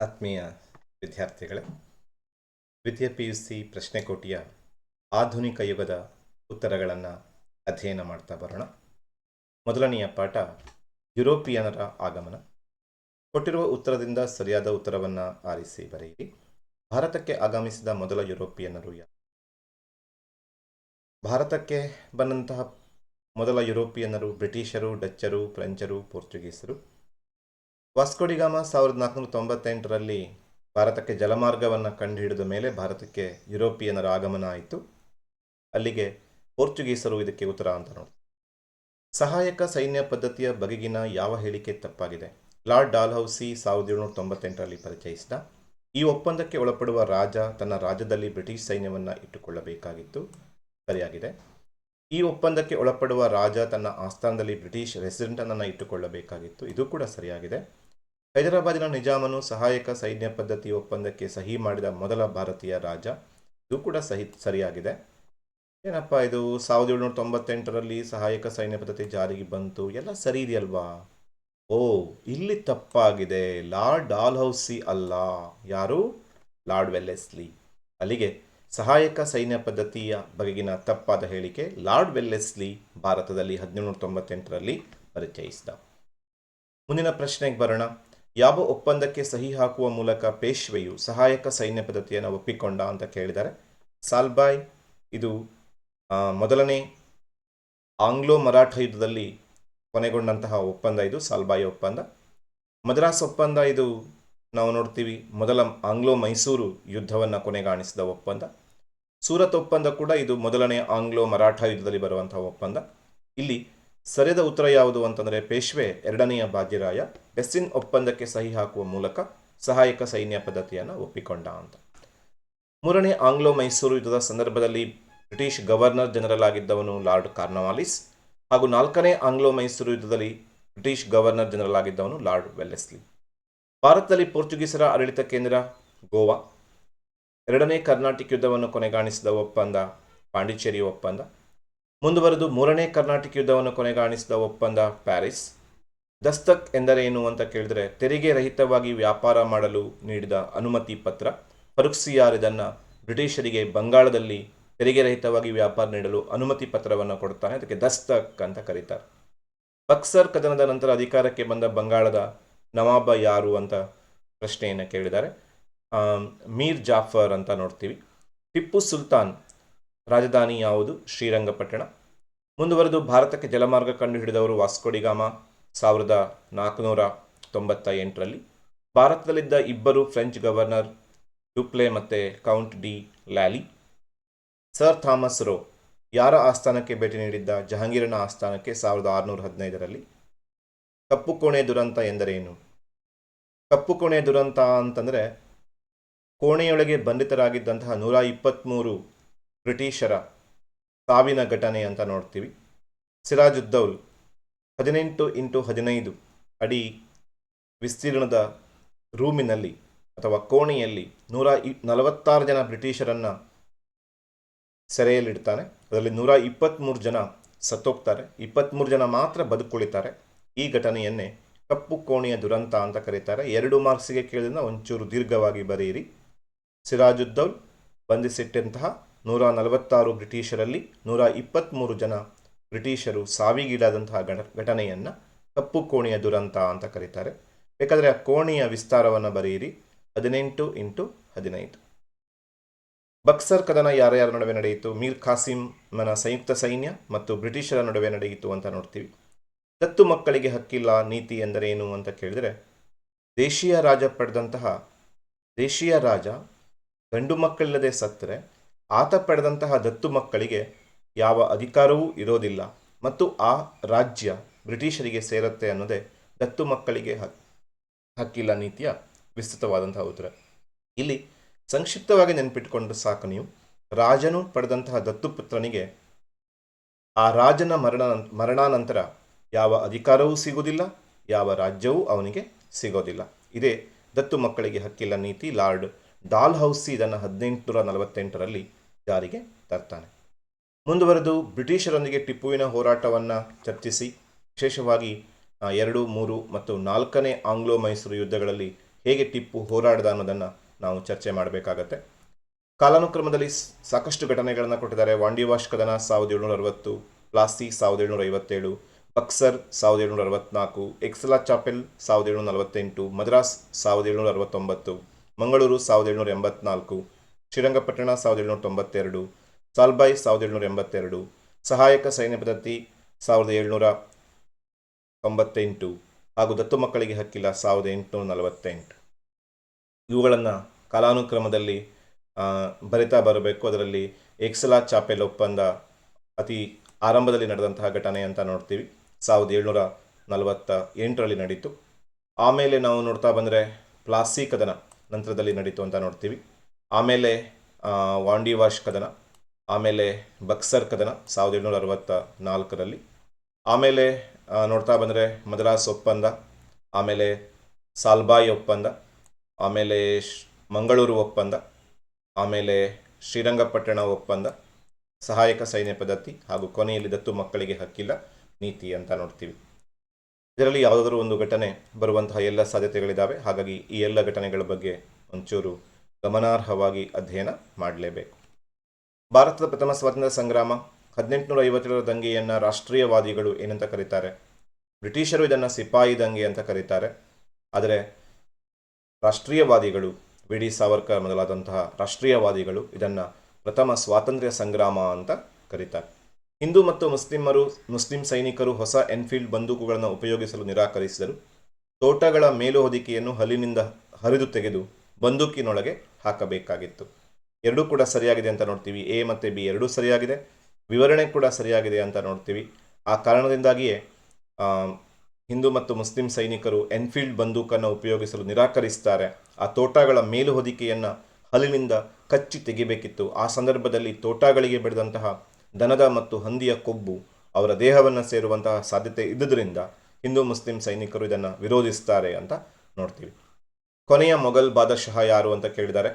ಆತ್ಮೀಯ ವಿದ್ಯಾರ್ಥಿಗಳೇ, ದ್ವಿತೀಯ ಪಿ ಯು ಸಿ ಪ್ರಶ್ನೆಕೋಟಿಯ ಆಧುನಿಕ ಯುಗದ ಉತ್ತರಗಳನ್ನು ಅಧ್ಯಯನ ಮಾಡ್ತಾ ಬರೋಣ. ಮೊದಲನೆಯ ಪಾಠ ಯುರೋಪಿಯನರ ಆಗಮನ. ಕೊಟ್ಟಿರುವ ಉತ್ತರದಿಂದ ಸರಿಯಾದ ಉತ್ತರವನ್ನು ಆರಿಸಿ ಬರೆಯಿರಿ. ಭಾರತಕ್ಕೆ ಆಗಮಿಸಿದ ಮೊದಲ ಯುರೋಪಿಯನ್ನರು ಯಾರು? ಭಾರತಕ್ಕೆ ಬಂದಂತಹ ಮೊದಲ ಯುರೋಪಿಯನ್ನರು ಬ್ರಿಟಿಷರು, ಡಚ್ಚರು, ಫ್ರೆಂಚರು, ಪೋರ್ಚುಗೀಸರು. ವಾಸ್ಕೋಡಿಗಾಮ ಸಾವಿರದ ನಾಲ್ಕುನೂರ ತೊಂಬತ್ತೆಂಟರಲ್ಲಿ ಭಾರತಕ್ಕೆ ಜಲಮಾರ್ಗವನ್ನು ಕಂಡುಹಿಡಿದ ಮೇಲೆ ಭಾರತಕ್ಕೆ ಯುರೋಪಿಯನರ ಆಗಮನ ಆಯಿತು. ಅಲ್ಲಿಗೆ ಪೋರ್ಚುಗೀಸರು ಇದಕ್ಕೆ ಉತ್ತರ ಅಂತ ಸಹಾಯಕ ಸೈನ್ಯ ಪದ್ಧತಿಯ ಬಗೆಗಿನ ಯಾವ ಹೇಳಿಕೆ ತಪ್ಪಾಗಿದೆ? ಲಾರ್ಡ್ ಡಾಲ್ಹೌಸಿ ಸಾವಿರದ ಏಳುನೂರ ತೊಂಬತ್ತೆಂಟರಲ್ಲಿ ಪರಿಚಯಿಸಿದ. ಈ ಒಪ್ಪಂದಕ್ಕೆ ಒಳಪಡುವ ರಾಜ ತನ್ನ ರಾಜ್ಯದಲ್ಲಿ ಬ್ರಿಟಿಷ್ ಸೈನ್ಯವನ್ನು ಇಟ್ಟುಕೊಳ್ಳಬೇಕಾಗಿತ್ತು. ಸರಿಯಾಗಿದೆ. ಈ ಒಪ್ಪಂದಕ್ಕೆ ಒಳಪಡುವ ರಾಜ ತನ್ನ ಆಸ್ಥಾನದಲ್ಲಿ ಬ್ರಿಟಿಷ್ ರೆಸಿಡೆಂಟನ್ನು ಇಟ್ಟುಕೊಳ್ಳಬೇಕಾಗಿತ್ತು. ಇದು ಕೂಡ ಸರಿಯಾಗಿದೆ. ಹೈದರಾಬಾದಿನ ನಿಜಾಮನು ಸಹಾಯಕ ಸೈನ್ಯ ಪದ್ಧತಿ ಒಪ್ಪಂದಕ್ಕೆ ಸಹಿ ಮಾಡಿದ ಮೊದಲ ಭಾರತೀಯ ರಾಜ, ಇದು ಕೂಡ ಸಹಿ, ಸರಿಯಾಗಿದೆ. ಏನಪ್ಪ ಇದು? ಸಾವಿರದ ಏಳ್ನೂರ ತೊಂಬತ್ತೆಂಟರಲ್ಲಿ ಸಹಾಯಕ ಸೈನ್ಯ ಪದ್ಧತಿ ಜಾರಿಗೆ ಬಂತು. ಎಲ್ಲ ಸರಿ ಇದೆಯಲ್ವಾ? ಓ, ಇಲ್ಲಿ ತಪ್ಪಾಗಿದೆ. ಲಾರ್ಡ್ ಡಾಲ್ಹೌಸಿ ಅಲ್ಲ. ಯಾರು? Lord Wellesley. ಅಲ್ಲಿಗೆ ಸಹಾಯಕ ಸೈನ್ಯ ಪದ್ಧತಿಯ ಬಗೆಗಿನ ತಪ್ಪಾದ ಹೇಳಿಕೆ ಲಾರ್ಡ್ ವೆಲ್ಲೆಸ್ಲಿ ಭಾರತದಲ್ಲಿ ಹದಿನೇಳ್ನೂರ ತೊಂಬತ್ತೆಂಟರಲ್ಲಿ ಪರಿಚಯಿಸಿದ. ಮುಂದಿನ ಪ್ರಶ್ನೆಗೆ ಬರೋಣ. ಯಾವ ಒಪ್ಪಂದಕ್ಕೆ ಸಹಿ ಹಾಕುವ ಮೂಲಕ ಪೇಶ್ವೆಯು ಸಹಾಯಕ ಸೈನ್ಯ ಪದ್ಧತಿಯನ್ನು ಒಪ್ಪಿಕೊಂಡ ಅಂತ ಕೇಳಿದ್ದಾರೆ ಸಾಲ್ಬಾಯ್, ಇದು ಮೊದಲನೇ ಆಂಗ್ಲೋ ಮರಾಠ ಯುದ್ಧದಲ್ಲಿ ಕೊನೆಗೊಂಡಂತಹ ಒಪ್ಪಂದ ಇದು, ಸಾಲ್ಬಾಯ್ ಒಪ್ಪಂದ. ಮದ್ರಾಸ್ ಒಪ್ಪಂದ ಇದು, ನಾವು ನೋಡ್ತೀವಿ, ಮೊದಲ ಆಂಗ್ಲೋ ಮೈಸೂರು ಯುದ್ಧವನ್ನು ಕೊನೆಗಾಣಿಸಿದ ಒಪ್ಪಂದ. ಸೂರತ್ ಒಪ್ಪಂದ ಕೂಡ ಇದು ಮೊದಲನೇ ಆಂಗ್ಲೋ ಮರಾಠ ಯುದ್ಧದಲ್ಲಿ ಬರುವಂತಹ ಒಪ್ಪಂದ. ಇಲ್ಲಿ ಸರಿಯಾದ ಉತ್ತರ ಯಾವುದು ಅಂತಂದರೆ ಪೇಶ್ವೆ ಎರಡನೆಯ ಬಾಜಿರಾಯ ಬೆಸ್ಸಿನ್ ಒಪ್ಪಂದಕ್ಕೆ ಸಹಿ ಹಾಕುವ ಮೂಲಕ ಸಹಾಯಕ ಸೈನ್ಯ ಪದ್ಧತಿಯನ್ನು ಒಪ್ಪಿಕೊಂಡ ಅಂತ. ಮೂರನೇ ಆಂಗ್ಲೋ ಮೈಸೂರು ಯುದ್ಧದ ಸಂದರ್ಭದಲ್ಲಿ ಬ್ರಿಟಿಷ್ ಗವರ್ನರ್ ಜನರಲ್ ಆಗಿದ್ದವನು ಲಾರ್ಡ್ ಕಾರ್ನವಾಲಿಸ್ ಹಾಗೂ ನಾಲ್ಕನೇ ಆಂಗ್ಲೋ ಮೈಸೂರು ಯುದ್ಧದಲ್ಲಿ ಬ್ರಿಟಿಷ್ ಗವರ್ನರ್ ಜನರಲ್ ಆಗಿದ್ದವನು ಲಾರ್ಡ್ ವೆಲ್ಲೆಸ್ಲಿ. ಭಾರತದಲ್ಲಿ ಪೋರ್ಚುಗೀಸರ ಆಡಳಿತ ಕೇಂದ್ರ ಗೋವಾ. ಎರಡನೇ ಕರ್ನಾಟಕ ಯುದ್ಧವನ್ನು ಕೊನೆಗಾಣಿಸಿದ ಒಪ್ಪಂದ ಪಾಂಡಿಚೇರಿ ಒಪ್ಪಂದ. ಮುಂದುವರೆದು ಮೂರನೇ ಕರ್ನಾಟಕ ಯುದ್ಧವನ್ನು ಕೊನೆಗಾಣಿಸಿದ ಒಪ್ಪಂದ ಪ್ಯಾರಿಸ್. ದಸ್ತಕ್ ಎಂದರೇನು ಅಂತ ಕೇಳಿದರೆ ತೆರಿಗೆ ರಹಿತವಾಗಿ ವ್ಯಾಪಾರ ಮಾಡಲು ನೀಡಿದ ಅನುಮತಿ ಪತ್ರ. ಫರುಕ್ಸಿಯಾರ್ ಇದನ್ನು ಬ್ರಿಟಿಷರಿಗೆ ಬಂಗಾಳದಲ್ಲಿ ತೆರಿಗೆ ರಹಿತವಾಗಿ ವ್ಯಾಪಾರ ನೀಡಲು ಅನುಮತಿ ಪತ್ರವನ್ನು ಕೊಡ್ತಾನೆ ಅದಕ್ಕೆ ದಸ್ತಕ್ ಅಂತ ಕರೀತಾರೆ. ಬಕ್ಸರ್ ಕದನದ ನಂತರ ಅಧಿಕಾರಕ್ಕೆ ಬಂದ ಬಂಗಾಳದ ನವಾಬ ಯಾರು ಅಂತ ಪ್ರಶ್ನೆಯನ್ನು ಕೇಳಿದ್ದಾರೆ. ಮೀರ್ ಜಾಫರ್ ಅಂತ ನೋಡ್ತೀವಿ. ಟಿಪ್ಪು ಸುಲ್ತಾನ್ ರಾಜಧಾನಿ ಯಾವುದು? ಶ್ರೀರಂಗಪಟ್ಟಣ. ಮುಂದುವರೆದು ಭಾರತಕ್ಕೆ ಜಲಮಾರ್ಗ ಕಂಡುಹಿಡಿದವರು ವಾಸ್ಕೋಡಿಗಾಮ ಸಾವಿರದ ನಾಲ್ಕುನೂರ ತೊಂಬತ್ತ ಎಂಟರಲ್ಲಿ ಭಾರತದಲ್ಲಿದ್ದ ಇಬ್ಬರು ಫ್ರೆಂಚ್ ಗವರ್ನರ್ ಡುಪ್ಲೆ ಮತ್ತು Count de Lally. Sir Thomas Roe, ಯಾರ ಆಸ್ಥಾನಕ್ಕೆ ಭೇಟಿ ನೀಡಿದ್ದ ಜಹಾಂಗೀರನ ಆಸ್ಥಾನಕ್ಕೆ ಸಾವಿರದ ಆರುನೂರ ಹದಿನೈದರಲ್ಲಿ? ಕಪ್ಪು ಕೋಣೆ ದುರಂತ ಎಂದರೇನು? ಕಪ್ಪು ಕೋಣೆ ದುರಂತ ಅಂತಂದರೆ ಕೋಣೆಯೊಳಗೆ ಬಂಧಿತರಾಗಿದ್ದಂತಹ ನೂರ ಇಪ್ಪತ್ತ್ಮೂರು ಬ್ರಿಟಿಷರ ಸಾವಿನ ಘಟನೆ ಅಂತ ನೋಡ್ತೀವಿ. ಸಿರಾಜುದ್ದೌಲ್ ಹದಿನೆಂಟು ಇಂಟು ಹದಿನೈದು ಅಡಿ ವಿಸ್ತೀರ್ಣದ ರೂಮಿನಲ್ಲಿ ಅಥವಾ ಕೋಣೆಯಲ್ಲಿ ನೂರ ಇ, ನಲವತ್ತಾರು ಜನ ಬ್ರಿಟಿಷರನ್ನು ಸೆರೆಯಲ್ಲಿಡ್ತಾನೆ. ಅದರಲ್ಲಿ ನೂರ ಇಪ್ಪತ್ತ್ಮೂರು ಜನ ಸತ್ತೋಗ್ತಾರೆ. ಇಪ್ಪತ್ತ್ಮೂರು ಜನ ಮಾತ್ರ ಬದುಕುಳಿತಾರೆ. ಈ ಘಟನೆಯನ್ನೇ ಕಪ್ಪು ಕೋಣೆಯ ದುರಂತ ಅಂತ ಕರೀತಾರೆ. ಎರಡು ಮಾರ್ಕ್ಸಿಗೆ ಕೇಳಿದ್ರೆ ಒಂಚೂರು ದೀರ್ಘವಾಗಿ ಬರೆಯಿರಿ. ಸಿರಾಜುದ್ದೌಲ್ ಬಂಧಿಸಿಟ್ಟಂತಹ ನೂರ ನಲವತ್ತಾರು ಬ್ರಿಟಿಷರಲ್ಲಿ ನೂರ ಇಪ್ಪತ್ತ್ಮೂರು ಜನ ಬ್ರಿಟಿಷರು ಸಾವಿಗೀಡಾದಂತಹ ಘಟ, ಘಟನೆಯನ್ನು ಕಪ್ಪು ಕೋಣೆಯ ದುರಂತ ಅಂತ ಕರೀತಾರೆ. ಬೇಕಾದರೆ ಆ ಕೋಣೆಯ ವಿಸ್ತಾರವನ್ನು ಬರೆಯಿರಿ. ಹದಿನೆಂಟು ಇಂಟು ಹದಿನೈದು. ಬಕ್ಸರ್ ಕದನ ಯಾರ್ಯಾರ ನಡುವೆ ನಡೆಯಿತು? ಮೀರ್ ಖಾಸಿಮ್ನ ಸಂಯುಕ್ತ ಸೈನ್ಯ ಮತ್ತು ಬ್ರಿಟಿಷರ ನಡುವೆ ನಡೆಯಿತು ಅಂತ ನೋಡ್ತೀವಿ. ದತ್ತು ಮಕ್ಕಳಿಗೆ ಹಕ್ಕಿಲ್ಲ, ನೀತಿ ಎಂದರೇನು ಅಂತ ಕೇಳಿದರೆ, ದೇಶೀಯ ರಾಜ ಪಡೆದಂತಹ, ದೇಶೀಯ ರಾಜ ಗಂಡು ಮಕ್ಕಳಿಲ್ಲದೆ ಸತ್ತರೆ ಆತ ಪಡೆದಂತಹ ದತ್ತು ಮಕ್ಕಳಿಗೆ ಯಾವ ಅಧಿಕಾರವೂ ಇರೋದಿಲ್ಲ ಮತ್ತು ಆ ರಾಜ್ಯ ಬ್ರಿಟಿಷರಿಗೆ ಸೇರುತ್ತೆ ಅನ್ನೋದೇ ದತ್ತು ಮಕ್ಕಳಿಗೆ ಹಕ್ ಹಕ್ಕಿಲ್ಲ ನೀತಿಯ ವಿಸ್ತೃತವಾದಂತಹ ಉತ್ತರ. ಇಲ್ಲಿ ಸಂಕ್ಷಿಪ್ತವಾಗಿ ನೆನಪಿಟ್ಟುಕೊಂಡು ಸಾಕು ನೀವು. ರಾಜನು ಪಡೆದಂತಹ ದತ್ತುಪುತ್ರನಿಗೆ ಆ ರಾಜನ ಮರಣ ಮರಣಾನಂತರ ಯಾವ ಅಧಿಕಾರವೂ ಸಿಗುವುದಿಲ್ಲ, ಯಾವ ರಾಜ್ಯವೂ ಅವನಿಗೆ ಸಿಗೋದಿಲ್ಲ. ಇದೇ ದತ್ತು ಮಕ್ಕಳಿಗೆ ಹಕ್ಕಿಲ್ಲ ನೀತಿ ಲಾರ್ಡ್ ಡಾಲ್ ಹೌಸಿ ಇದನ್ನು ಹದಿನೆಂಟುನೂರ ನಲವತ್ತೆಂಟರಲ್ಲಿ ಜಾರಿಗೆ ತರ್ತಾನೆ. ಮುಂದುವರೆದು ಬ್ರಿಟಿಷರೊಂದಿಗೆ ಟಿಪ್ಪುವಿನ ಹೋರಾಟವನ್ನು ಚರ್ಚಿಸಿ, ವಿಶೇಷವಾಗಿ ಎರಡು, ಮೂರು ಮತ್ತು ನಾಲ್ಕನೇ ಆಂಗ್ಲೋ ಮೈಸೂರು ಯುದ್ಧಗಳಲ್ಲಿ ಹೇಗೆ ಟಿಪ್ಪು ಹೋರಾಡಿದ ಅನ್ನೋದನ್ನು ನಾವು ಚರ್ಚೆ ಮಾಡಬೇಕಾಗತ್ತೆ. ಕಾಲಾನುಕ್ರಮದಲ್ಲಿ ಸಾಕಷ್ಟು ಘಟನೆಗಳನ್ನು ಕೊಟ್ಟಿದ್ದಾರೆ. ವಾಂಡಿವಾಶ್ ಕದನ ಸಾವಿರದ ಏಳ್ನೂರ ಅರವತ್ತು ಪ್ಲಾಸಿ ಸಾವಿರದ ಏಳ್ನೂರ ಐವತ್ತೇಳು ಬಕ್ಸರ್ ಸಾವಿರದ ಏಳ್ನೂರ ಅರವತ್ನಾಲ್ಕು ಎಕ್ಸಲಾ ಚಾಪೆಲ್ ಸಾವಿರದ ಏಳ್ನೂರ ನಲವತ್ತೆಂಟು ಮದ್ರಾಸ್ ಸಾವಿರದ ಏಳ್ನೂರ ಅರವತ್ತೊಂಬತ್ತು ಮಂಗಳೂರು ಸಾವಿರದ ಏಳ್ನೂರ ಎಂಬತ್ನಾಲ್ಕು ಶ್ರೀರಂಗಪಟ್ಟಣ ಸಾವಿರದ ಏಳುನೂರ ತೊಂಬತ್ತೆರಡು, ಸಾಲ್ಬಾಯ್ ಸಾವಿರದ ಏಳುನೂರ ಎಂಬತ್ತೆರಡು, ಸಹಾಯಕ ಸೈನ್ಯ ಪದ್ಧತಿ ಸಾವಿರದ ಏಳುನೂರ ತೊಂಬತ್ತೆಂಟು ಹಾಗೂ ದತ್ತು ಮಕ್ಕಳಿಗೆ ಹಕ್ಕಿಲ್ಲ ಸಾವಿರದ ಎಂಟುನೂರ ನಲವತ್ತೆಂಟು. ಇವುಗಳನ್ನು ಕಾಲಾನುಕ್ರಮದಲ್ಲಿ ಬರಿತಾ ಬರಬೇಕು. ಅದರಲ್ಲಿ ಎಕ್ಸಲಾ ಚಾಪೆಲ್ ಒಪ್ಪಂದ ಅತಿ ಆರಂಭದಲ್ಲಿ ನಡೆದಂತಹ ಘಟನೆ ಅಂತ ನೋಡ್ತೀವಿ. ಸಾವಿರದ ಏಳ್ನೂರ ನಲವತ್ತ ಎಂಟರಲ್ಲಿ ನಡೀತು. ಆಮೇಲೆ ನಾವು ನೋಡ್ತಾ ಬಂದರೆ ಪ್ಲಾಸಿ ಕದನ ನಂತರದಲ್ಲಿ ನಡೀತು ಅಂತ ನೋಡ್ತೀವಿ. ಆಮೇಲೆ ವಾಂಡಿವಾಶ್ ಕದನ, ಆಮೇಲೆ ಬಕ್ಸರ್ ಕದನ ಸಾವಿರದ ಏಳ್ನೂರ ಅರವತ್ತ ನಾಲ್ಕರಲ್ಲಿ ಆಮೇಲೆ ನೋಡ್ತಾ ಬಂದರೆ ಮದ್ರಾಸ್ ಒಪ್ಪಂದ, ಆಮೇಲೆ ಸಾಲ್ಬಾಯಿ ಒಪ್ಪಂದ, ಆಮೇಲೆ ಮಂಗಳೂರು ಒಪ್ಪಂದ, ಆಮೇಲೆ ಶ್ರೀರಂಗಪಟ್ಟಣ ಒಪ್ಪಂದ, ಸಹಾಯಕ ಸೈನ್ಯ ಪದ್ಧತಿ ಹಾಗೂ ಕೊನೆಯಲ್ಲಿ ದತ್ತು ಮಕ್ಕಳಿಗೆ ಹಕ್ಕಿಲ್ಲ ನೀತಿ ಅಂತ ನೋಡ್ತೀವಿ. ಇದರಲ್ಲಿ ಯಾವುದಾದ್ರೂ ಒಂದು ಘಟನೆ ಬರುವಂತಹ ಎಲ್ಲ ಸಾಧ್ಯತೆಗಳಿದ್ದಾವೆ. ಹಾಗಾಗಿ ಈ ಎಲ್ಲ ಘಟನೆಗಳ ಬಗ್ಗೆ ಒಂಚೂರು ಗಮನಾರ್ಹವಾಗಿ ಅಧ್ಯಯನ ಮಾಡಲೇಬೇಕು. ಭಾರತದ ಪ್ರಥಮ ಸ್ವಾತಂತ್ರ್ಯ ಸಂಗ್ರಾಮ ಹದಿನೆಂಟುನೂರ ಐವತ್ತೇಳರ ದಂಗೆಯನ್ನು ರಾಷ್ಟ್ರೀಯವಾದಿಗಳು ಏನಂತ ಕರೀತಾರೆ? ಬ್ರಿಟಿಷರು ಇದನ್ನು ಸಿಪಾಯಿ ದಂಗೆ ಅಂತ ಕರೀತಾರೆ. ಆದರೆ ರಾಷ್ಟ್ರೀಯವಾದಿಗಳು ವಿ ಡಿ ಸಾವರ್ಕರ್ ಮೊದಲಾದಂತಹ ರಾಷ್ಟ್ರೀಯವಾದಿಗಳು ಇದನ್ನು ಪ್ರಥಮ ಸ್ವಾತಂತ್ರ್ಯ ಸಂಗ್ರಾಮ ಅಂತ ಕರೀತಾರೆ. ಹಿಂದೂ ಮತ್ತು ಮುಸ್ಲಿಮರು, ಮುಸ್ಲಿಂ ಸೈನಿಕರು ಹೊಸ ಎನ್ಫೀಲ್ಡ್ ಬಂದೂಕುಗಳನ್ನು ಉಪಯೋಗಿಸಲು ನಿರಾಕರಿಸಿದರು. ತೋಟಗಳ ಮೇಲು ಹೊದಿಕೆಯನ್ನು ಹಲ್ಲಿನಿಂದ ಹರಿದು ತೆಗೆದು ಬಂದೂಕಿನೊಳಗೆ ಹಾಕಬೇಕಾಗಿತ್ತು. ಎರಡೂ ಕೂಡ ಸರಿಯಾಗಿದೆ ಅಂತ ನೋಡ್ತೀವಿ. ಎ ಮತ್ತು ಬಿ ಎರಡೂ ಸರಿಯಾಗಿದೆ. ವಿವರಣೆ ಕೂಡ ಸರಿಯಾಗಿದೆ ಅಂತ ನೋಡ್ತೀವಿ. ಆ ಕಾರಣದಿಂದಾಗಿಯೇ ಹಿಂದೂ ಮತ್ತು ಮುಸ್ಲಿಂ ಸೈನಿಕರು ಎನ್ಫೀಲ್ಡ್ ಬಂದೂಕನ್ನು ಉಪಯೋಗಿಸಲು ನಿರಾಕರಿಸ್ತಾರೆ. ಆ ತೋಟಗಳ ಮೇಲು ಹೊದಿಕೆಯನ್ನು ಹಲಿನಿಂದ ಕಚ್ಚಿ ತೆಗಿಬೇಕಿತ್ತು. ಆ ಸಂದರ್ಭದಲ್ಲಿ ತೋಟಗಳಿಗೆ ಬೆಳೆದಂತಹ ದನದ ಮತ್ತು ಹಂದಿಯ ಕೊಬ್ಬು ಅವರ ದೇಹವನ್ನು ಸೇರುವಂತಹ ಸಾಧ್ಯತೆ ಇದ್ದುದರಿಂದ ಹಿಂದೂ ಮುಸ್ಲಿಂ ಸೈನಿಕರು ಇದನ್ನು ವಿರೋಧಿಸ್ತಾರೆ ಅಂತ ನೋಡ್ತೀವಿ. ಕೊನೆಯ ಮೊಘಲ್ ಬಾದಶಃ ಯಾರು ಅಂತ ಕೇಳಿದ್ದಾರೆ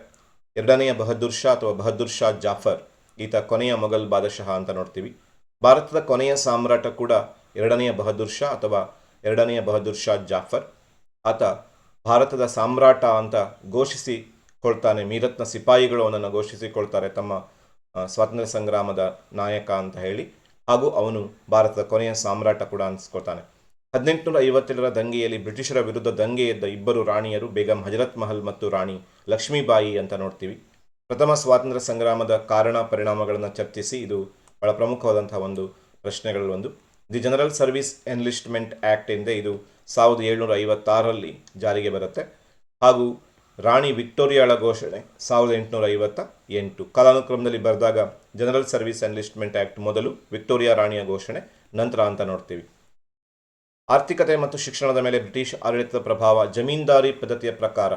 ಎರಡನೆಯ ಬಹದ್ದೂರ್ ಶಾ ಅಥವಾ ಬಹದ್ದೂರ್ ಶಾ ಜಾಫರ್, ಈತ ಕೊನೆಯ ಮೊಘಲ್ ಬಾದಶಃ ಅಂತ ನೋಡ್ತೀವಿ. ಭಾರತದ ಕೊನೆಯ ಸಾಮ್ರಾಟ ಕೂಡ ಎರಡನೆಯ ಬಹದ್ದೂರ್ ಶಾ ಅಥವಾ ಎರಡನೆಯ ಬಹದ್ದೂರ್ ಶಾ ಜಾಫರ್. ಆತ ಭಾರತದ ಸಾಮ್ರಾಟ ಅಂತ ಘೋಷಿಸಿಕೊಳ್ತಾನೆ ಮೀರತ್ನ ಸಿಪಾಯಿಗಳು ಅವನನ್ನು ಘೋಷಿಸಿಕೊಳ್ತಾರೆ ತಮ್ಮ ಸ್ವಾತಂತ್ರ್ಯ ಸಂಗ್ರಾಮದ ನಾಯಕ ಅಂತ ಹೇಳಿ. ಹಾಗೂ ಅವನು ಭಾರತದ ಕೊನೆಯ ಸಾಮ್ರಾಟ ಕೂಡ ಅನಿಸ್ಕೊಳ್ತಾನೆ. ಹದಿನೆಂಟುನೂರ ಐವತ್ತೆರಡರ ದಂಗೆಯಲ್ಲಿ ಬ್ರಿಟಿಷರ ವಿರುದ್ಧ ದಂಗೆ ಎದ್ದ ಇಬ್ಬರು ರಾಣಿಯರು ಬೇಗಂ ಹಜರತ್ ಮಹಲ್ ಮತ್ತು ರಾಣಿ ಲಕ್ಷ್ಮೀಬಾಯಿ ಅಂತ ನೋಡ್ತೀವಿ. ಪ್ರಥಮ ಸ್ವಾತಂತ್ರ್ಯ ಸಂಗ್ರಾಮದ ಕಾರಣ ಪರಿಣಾಮಗಳನ್ನು ಚರ್ಚಿಸಿ ಇದು ಬಹಳ ಪ್ರಮುಖವಾದಂತಹ ಒಂದು ಪ್ರಶ್ನೆಗಳಲ್ಲಿ ಒಂದು. The general service enlistment act ಎಂದೇ ಇದು ಸಾವಿರದ ಏಳ್ನೂರ ಐವತ್ತಾರರಲ್ಲಿ ಜಾರಿಗೆ ಬರುತ್ತೆ. ಹಾಗೂ ರಾಣಿ ವಿಕ್ಟೋರಿಯಾಳ ಘೋಷಣೆ ಸಾವಿರದ ಎಂಟುನೂರ ಐವತ್ತ ಎಂಟು. ಕಾಲಾನುಕ್ರಮದಲ್ಲಿ ಬರೆದಾಗ ಜನರಲ್ ಸರ್ವಿಸ್ ಎನ್ಲಿಸ್ಟ್ಮೆಂಟ್ ಆ್ಯಕ್ಟ್ ಮೊದಲು ವಿಕ್ಟೋರಿಯಾ ರಾಣಿಯ ಘೋಷಣೆ, ನಂತರ ಅಂತ ನೋಡ್ತೀವಿ. ಆರ್ಥಿಕತೆ ಮತ್ತು ಶಿಕ್ಷಣದ ಮೇಲೆ ಬ್ರಿಟಿಷ್ ಆಡಳಿತದ ಪ್ರಭಾವ ಜಮೀನ್ದಾರಿ ಪದ್ಧತಿಯ ಪ್ರಕಾರ.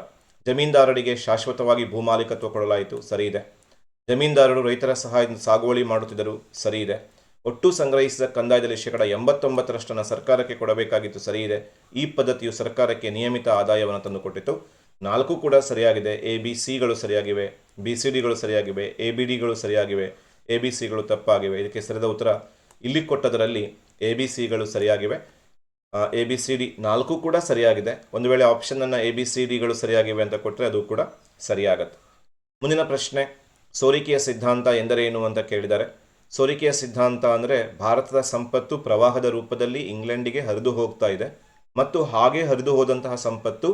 ಜಮೀನ್ದಾರರಿಗೆ ಶಾಶ್ವತವಾಗಿ ಭೂಮಾಲೀಕತ್ವ ಕೊಡಲಾಯಿತು ಸರಿ ಇದೆ ಜಮೀನ್ದಾರರು ರೈತರ ಸಹಾಯದಿಂದ ಸಾಗುವಳಿ ಮಾಡುತ್ತಿದ್ದರು ಸರಿ ಇದೆ ಒಟ್ಟು ಸಂಗ್ರಹಿಸಿದ ಕಂದಾಯದಲ್ಲಿ ಶೇಕಡ ಎಂಬತ್ತೊಂಬತ್ತರಷ್ಟನ್ನು ಸರ್ಕಾರಕ್ಕೆ ಕೊಡಬೇಕಾಗಿತ್ತು ಸರಿ ಇದೆ ಈ ಪದ್ಧತಿಯು ಸರ್ಕಾರಕ್ಕೆ ನಿಯಮಿತ ಆದಾಯವನ್ನು ತಂದುಕೊಟ್ಟಿತು. ನಾಲ್ಕು ಕೂಡ ಸರಿಯಾಗಿದೆ. ಎ, ಬಿ ಸಿಗಳು ಸರಿಯಾಗಿವೆ. ಬಿ, ಸಿ ಡಿಗಳು ಸರಿಯಾಗಿವೆ. ಎ, ಬಿ ಡಿಗಳು ಸರಿಯಾಗಿವೆ. ಎ, ಬಿ ಸಿಗಳು ತಪ್ಪಾಗಿವೆ. ಇದಕ್ಕೆ ಸರಿದ ಉತ್ತರ, ಇಲ್ಲಿ ಕೊಟ್ಟದರಲ್ಲಿ ಎ, ಬಿ ಸಿಗಳು ಸರಿಯಾಗಿವೆ. ಎ ಬಿ ಸಿ ಡಿ ನಾಲ್ಕು ಕೂಡ ಸರಿಯಾಗಿದೆ. ಒಂದು ವೇಳೆ ಆಪ್ಷನನ್ನು ಎ ಬಿ ಸಿ ಡಿಗಳು ಸರಿಯಾಗಿವೆ ಅಂತ ಕೊಟ್ಟರೆ ಅದು ಕೂಡ ಸರಿಯಾಗತ್ತೆ. ಮುಂದಿನ ಪ್ರಶ್ನೆ, ಸೋರಿಕೆಯ ಸಿದ್ಧಾಂತ ಎಂದರೇನು ಅಂತ ಕೇಳಿದ್ದಾರೆ. ಸೋರಿಕೆಯ ಸಿದ್ಧಾಂತ ಅಂದರೆ ಭಾರತದ ಸಂಪತ್ತು ಪ್ರವಾಹದ ರೂಪದಲ್ಲಿ ಇಂಗ್ಲೆಂಡಿಗೆ ಹರಿದು ಹೋಗ್ತಾ ಇದೆ. ಮತ್ತು ಹಾಗೆ ಹರಿದು ಹೋದಂತಹ ಸಂಪತ್ತು